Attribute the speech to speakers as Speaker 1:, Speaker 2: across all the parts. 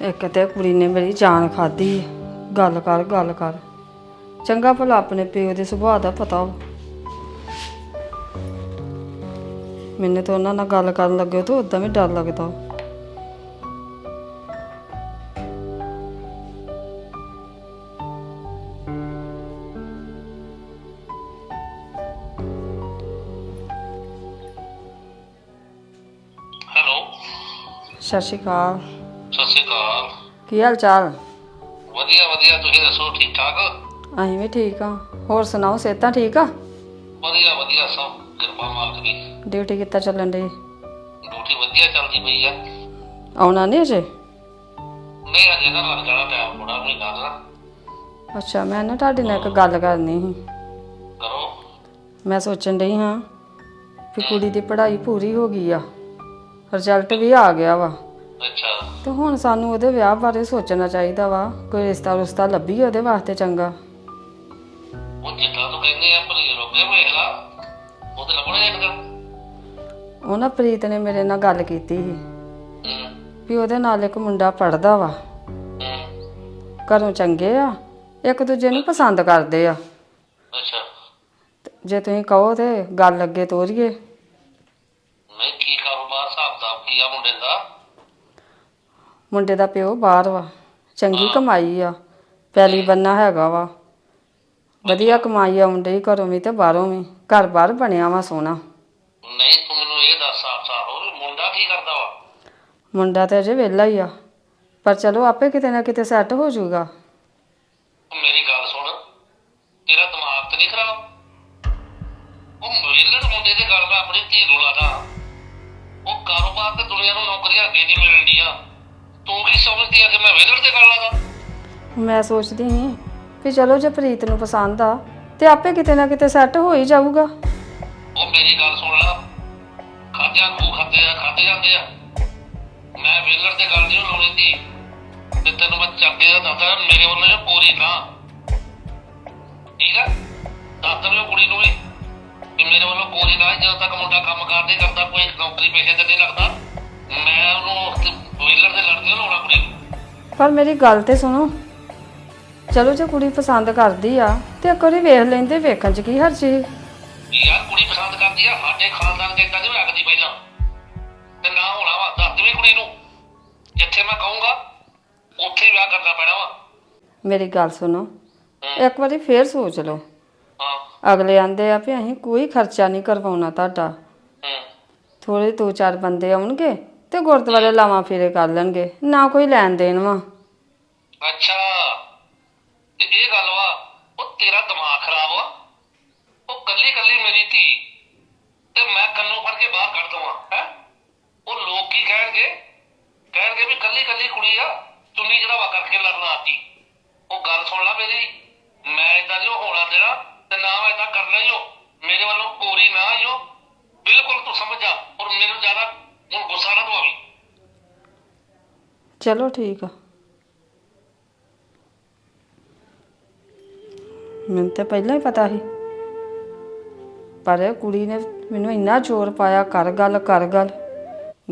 Speaker 1: ਇੱਕ ਤੇ ਕੁੜੀ ਨੇ ਮੇਰੀ ਜਾਨ ਖਾਦੀ ਗੱਲ ਕਰ ਗੱਲ ਕਰ। ਚੰਗਾ ਭਲਾ ਆਪਣੇ ਪਿਓ ਦੇ ਸੁਭਾਅ ਦਾ ਪਤਾ ਵਾ। ਮੈਨੂੰ ਤਾਂ ਉਹਨਾਂ ਨਾਲ ਗੱਲ ਕਰਨ ਲੱਗੇ ਤਾਂ ਉਦਾਂ ਵੀ ਡਰ ਲੱਗਦਾ
Speaker 2: ਹੈਲੋ।
Speaker 1: ਸਤਿ ਸ਼੍ਰੀ ਅਕਾਲ। ਕੀ ਹਾਲ ਚਾਲ?
Speaker 2: ਵਧੀਆ ਵਧੀਆ ਤੁਸੀਂ ਦੱਸੋ ਠੀਕ ਠਾਕ?
Speaker 1: ਅਸੀਂ ਵੀ ਠੀਕ ਆ ਹੋਰ ਸੁਣਾਓ ਸਿਹਤਾਂ ਠੀਕ ਆ?
Speaker 2: ਵਧੀਆ ਵਧੀਆ ਸਭ ਕਿਰਪਾ ਮਾਲਕ ਦੀ।
Speaker 1: ਡਿਊਟੀ ਕਿੱਦਾਂ ਚੱਲਣ ਦੀ
Speaker 2: ਡਿਊਟੀ ਵਧੀਆ ਚੱਲਦੀ ਪਈ ਆ।
Speaker 1: ਆਉਣਾ ਨਹੀਂ ਅਜੇ?
Speaker 2: ਨਹੀਂ ਅਜੇ ਨਾ ਲੱਗ ਜਾਣਾ ਟਾਈਮ ਥੋੜਾ ਮਹੀਨਾ ਦਾ
Speaker 1: ਅੱਛਾ ਮੈਂ ਨਾ ਤੁਹਾਡੇ ਨਾਲ ਇੱਕ ਗੱਲ ਕਰਨੀ ਸੀ।
Speaker 2: ਕਰੋ।
Speaker 1: ਮੈਂ ਸੋਚਣ ਡਈ ਹਾਂ ਕਿ ਕੁੜੀ ਦੀ ਪੜ੍ਹਾਈ ਪੂਰੀ ਹੋ ਗਈ ਆ। ਰਿਜ਼ਲਟ ਵੀ ਆ ਗਿਆ ਵਾ।
Speaker 2: ਅੱਛਾ।
Speaker 1: ਤੇ ਹੁਣ ਸਾਨੂੰ ਉਹਦੇ ਵਿਆਹ ਬਾਰੇ ਸੋਚਣਾ ਚਾਹੀਦਾ ਵਾ ਕੋਈ ਰਿਸ਼ਤਾ ਰੁਸ਼ਤਾ ਲੱਭੀ ਉਹਦੇ ਵਾਸਤੇ ਚੰਗਾ।
Speaker 2: ਉਹ ਜਿੱਦਾਂ ਤੂੰ ਕਹਿੰਦੇ ਆ ਭਲੀ ਲੋਕੇ ਵੇਖ ਲਾ। ਉਹ ਤੇ ਲੱਭਣਾ ਇੱਕ ਦਿਨ
Speaker 1: ਉਹ ਨਾ ਪ੍ਰੀਤ ਨੇ ਮੇਰੇ ਨਾਲ ਗੱਲ ਕੀਤੀ ਸੀ। ਵੀ ਉਹਦੇ ਨਾਲ ਇੱਕ ਮੁੰਡਾ ਪੜਦਾ ਵਾ। ਘਰੋਂ ਚੰਗੇ ਆ ਇੱਕ ਦੂਜੇ ਨੂੰ ਪਸੰਦ ਕਰਦੇ ਆ।
Speaker 2: ਅੱਛਾ।
Speaker 1: ਤੇ ਜੇ ਤੁਸੀਂ ਕਹੋ ਤੇ ਗੱਲ ਅੱਗੇ ਤੋਰੀਏ।
Speaker 2: ਨਹੀਂ ਕੀ ਕਾਰੋਬਾਰ ਹਿਸਾਬ ਦਾ ਕੀ ਆ ਮੁੰਡੇ ਦਾ?
Speaker 1: ਮੁੰਡੇ ਦਾ ਪਿਓ ਬਾਹਰ ਵਾ ਚੰਗੀ ਕਮਾਈ ਆ ਪੈਲੀ ਬੰਨਾ ਹੈਗਾ ਵਾ। ਵਧੀਆ ਕਮਾਈ ਆ ਮੁੰਡੇ ਦੀ ਘਰੋਂ ਵੀ ਤੇ ਬਾਹਰੋਂ ਵੀ ਘਰ ਬਾਹਰ ਬਣਿਆ ਵਾ ਸੋਹਣਾ।
Speaker 2: ਨਹੀਂ ਤੂੰ ਮੈਨੂੰ ਇਹ ਦੱਸ ਸਾਫ਼ ਸਾਫ਼ ਹੋ ਵੀ ਮੁੰਡਾ ਕੀ ਕਰਦਾ ਵਾ?
Speaker 1: ਮੁੰਡਾ ਤੇ ਅਜੇ ਵਿਹਲਾ ਹੀ ਆ ਪਰ ਚਲੋ ਆਪੇ ਕਿਤੇ ਨਾ ਕਿਤੇ ਸੈੱਟ ਹੋ ਜਾਊਗਾ।
Speaker 2: ਤੂੰ ਮੇਰੀ ਗੱਲ ਸੁਣ ਤੇਰਾ ਦਿਮਾਗ ਤੇ ਨਹੀਂ ਖਰਾਬ? ਉਹ ਮਿਲਣ ਮੁੰਡੇ ਦੇ ਗੱਲ ਮੈਂ ਆਪਣੀ ਧੀ ਨੂੰ ਲਾਦਾ ਉਹ ਕਾਰੋਬਾਰ ਤੇ ਦੁਨੀਆ ਨੂੰ ਨੌਕਰੀਆਂ ਅੱਗੇ ਨਹੀਂ ਮਿਲਣੀਆਂ ਤੂੰ ਕੀ ਸਮਝਦੀ ਆ ਕਿ ਮੈਂ ਵਿਹਲੜ ਤੇ ਗੱਲ ਲਾਦਾ
Speaker 1: ਮੈਂ ਸੋਚਦੀ ਸੀ ਵੀ ਚਲੋ ਜੇ ਪ੍ਰੀਤ ਨੂੰ ਪਸੰਦ ਆ ਤੇ ਆਪੇ ਕਿਤੇ ਨਾ ਕਿਤੇ ਸੈੱਟ ਹੋ ਹੀ ਜਾਊਗਾ।
Speaker 2: ਉਹ ਮੇਰੀ ਗੱਲ ਸੁਣ ਲਾ। ਖਾਦਿਆਂ ਖੂ ਖਾਦੇ ਆ ਖਾਦੇ ਜਾਂਦੇ ਆ। ਮੈਂ ਵਿਹਲੜ ਤੇ ਗੱਲ ਨਹੀਂ ਲਾਉਣੀ ਦੀ ਤੇ ਤੈਨੂੰ ਮੈਂ ਚੱਗੇ ਦਾ ਦੱਸਦਾ ਮੇਰੇ ਵੱਲੋਂ ਪੂਰੀ ਨਾ। ਠੀਕ ਆ? ਦੱਸ ਦਿਓ ਕੁੜੀ ਨੂੰ ਵੀ ਕਿ ਮੇਰੇ ਵੱਲੋਂ ਪੂਰੀ ਨਾ ਜਦੋਂ ਤੱਕ ਮੁੰਡਾ ਕੰਮ ਕਰਦੇ ਕਰਦਾ ਕੋਈ ਨੌਕਰੀ ਪੇਸ਼ੇ ਤੇ ਨਹੀਂ ਲੱਗਦਾ। ਮੈਂ ਉਹਨੂੰ ਲੜਦੀ ਲਾਉਣਾ
Speaker 1: ਪਰ ਮੇਰੀ ਗੱਲ ਤੇ ਸੁਣੋ। ਚਲੋ ਜੇ ਕੁੜੀ ਪਸੰਦ ਕਰਦੀ ਆ ਤੇ ਇੱਕ ਵਾਰੀ ਵੇਖ ਲੈਂਦੇ ਵੇਖਣ ਚ ਕੀ ਹਰਜੀ।
Speaker 2: ਯਾਰ ਕੁੜੀ ਪਸੰਦ ਕਰਦੀ ਆ ਸਾਡੇ ਖਾਨਦਾਨ ਦੇ ਇਦਾਂ ਨਹੀਂ ਰੱਖਦੀ ਪਹਿਲਾਂ। ਤੇ ਨਾ ਹੋਣਾ ਵਾ ਦੱਸ ਦੇਵੀਂ ਕੁੜੀ ਨੂੰ। ਜਿੱਥੇ ਮੈਂ ਕਹੂੰਗਾ ਉੱਥੇ ਹੀ ਵਿਆਹ ਕਰਨਾ ਪੈਣਾ ਵਾ।
Speaker 1: ਮੇਰੀ ਗੱਲ ਸੁਣੋ। ਇੱਕ ਵਾਰੀ ਫੇਰ ਸੋਚ ਲਓ।
Speaker 2: ਹਾਂ।
Speaker 1: ਅਗਲੇ ਆਂਦੇ ਆ ਵੀ ਅਸੀਂ ਕੋਈ ਖਰਚਾ ਨਹੀਂ ਕਰਵਾਉਣਾ ਤੁਹਾਡਾ।
Speaker 2: ਹੂੰ।
Speaker 1: ਥੋੜੇ ਦੋ ਚਾਰ ਬੰਦੇ ਆਉਣਗੇ ਤੇ ਗੁਰਦੁਆਰੇ ਲਾਵਾਂ ਫੇਰੇ ਕਰ ਲੈਣਗੇ। ਨਾ ਕੋਈ ਲੈਣ ਦੇਣ ਵਾ।
Speaker 2: ਅੱਛਾ। ਤੇ ਇਹ ਗੱਲ ਵਾ, ਉਹ ਤੇਰਾ ਦਿਮਾਗ ਖਰਾਬ ਵਾ। ਉਹ ਕੱਲੀ ਕੱਲੀ ਮੇਰੀ ਧੀ, ਤੇ ਮੈਂ ਕੰਨੋਂ ਫੜ ਕੇ ਬਾਹਰ ਕੱਢ ਦਵਾਂ, ਹੈ? ਉਹ ਲੋਕ ਕੀ ਕਹਿਣਗੇ? ਕਹਿਣਗੇ ਵੀ ਕੱਲੀ ਕੱਲੀ ਕੁੜੀ ਆ, ਚੁੰਨੀ ਚੜਾਵਾ ਕਰਕੇ ਲੜਨ ਆਤੀ ਉਹ ਗੱਲ ਸੁਣ ਲੈ ਮੇਰੀ। ਮੈਂ ਇਦਾਂ ਨਹੀਂ ਹੋਣਾ ਦੇਣਾ, ਤੇ ਨਾ ਮੈਂ ਇਦਾਂ ਕਰਨਾ ਹੀ ਹੋ ਮੇਰੇ ਵੱਲੋਂ ਪੂਰੀ ਨਾ ਹੀ ਹੋ ਬਿਲਕੁਲ ਤੂੰ ਸਮਝ ਜਾ, ਔਰ ਮੈਨੂੰ ਜ਼ਿਆਦਾ ਹੁਣ ਗੁੱਸਾ ਨਾ ਦਵਾਵੀਂ
Speaker 1: ਚਲੋ ਠੀਕ ਆ। ਮੈਨੂੰ ਤਾਂ ਪਹਿਲਾਂ ਹੀ ਪਤਾ ਸੀ। ਪਰ ਇਹ ਕੁੜੀ ਨੇ ਮੈਨੂੰ ਇੰਨਾ ਜ਼ੋਰ ਪਾਇਆ, ਕਰ ਗੱਲ ਕਰ ਗੱਲ।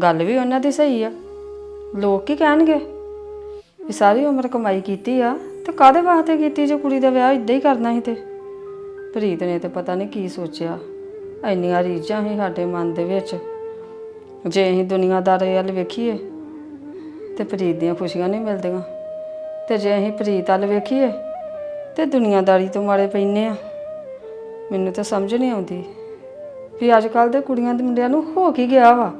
Speaker 1: ਗੱਲ ਵੀ ਉਹਨਾਂ ਦੀ ਸਹੀ ਆ। ਲੋਕ ਕੀ ਕਹਿਣਗੇ? ਵੀ ਸਾਰੀ ਉਮਰ ਕਮਾਈ ਕੀਤੀ ਆ, ਤੇ ਕਾਦੇ ਵਾਸਤੇ ਕੀਤੀ ਜੇ ਕੁੜੀ ਦਾ ਵਿਆਹ ਇਦਾਂ ਹੀ ਕਰਨਾ ਸੀ ਤੇ? ਪ੍ਰੀਤ ਨੇ ਤੇ ਪਤਾ ਨਹੀਂ ਕੀ ਸੋਚਿਆ। ਇੰਨੀਆਂ ਰੀਝਾਂ ਸੀ ਸਾਡੇ ਮਨ ਦੇ ਵਿੱਚ। ਜੇ ਅਸੀਂ ਦੁਨੀਆਦਾਰੀ ਵੱਲ ਵੇਖੀਏ ਤੇ ਪ੍ਰੀਤ ਦੀਆਂ ਖੁਸ਼ੀਆਂ ਨਹੀਂ ਮਿਲਦੀਆਂ। ਤੇ ਜੇ ਅਸੀਂ ਪ੍ਰੀਤ ਵੱਲ ਵੇਖੀਏ, ਤੇ ਦੁਨੀਆਦਾਰੀ ਤੋਂ ਮਾਰੇ ਪੈਨੇ ਆ। ਮੈਨੂੰ ਤਾਂ ਸਮਝ ਨਹੀਂ ਆਉਂਦੀ ਵੀ ਅੱਜ ਕੱਲ ਦੇ ਕੁੜੀਆਂ ਦੇ ਮੁੰਡਿਆਂ ਨੂੰ ਹੋ ਕੀ ਗਿਆ ਵਾ?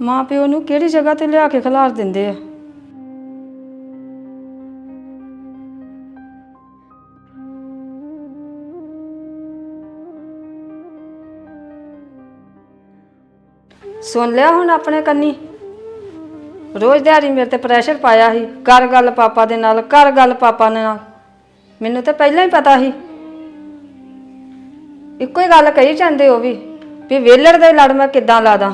Speaker 1: ਮਾਂ ਪਿਓ ਨੂੰ ਕਿਹੜੀ ਜਗ੍ਹਾ ਤੇ ਲਿਆ ਕੇ ਖਿਲਾਰ ਦਿੰਦੇ ਆ? ਸੁਣ ਲਿਆ ਹੁਣ ਆਪਣੇ ਕੰਨੀ? ਰੋਜ਼ ਦਿਹਾੜੀ ਮੇਰੇ ਤੇ ਪ੍ਰੈਸ਼ਰ ਪਾਇਆ ਸੀ। ਕਰ ਗੱਲ ਪਾਪਾ ਦੇ ਨਾਲ ਕਰ ਗੱਲ ਪਾਪਾ ਦੇ ਨਾਲ। ਮੈਨੂੰ ਤਾਂ ਪਹਿਲਾਂ ਹੀ ਪਤਾ ਸੀ। ਇੱਕੋ ਹੀ ਗੱਲ ਕਹੀ ਜਾਂਦੇ ਉਹ ਵੀ ਵੀ ਵੇਲੜ ਦੇ ਲੜ ਮੈਂ ਕਿੱਦਾਂ ਲਾਦਾ?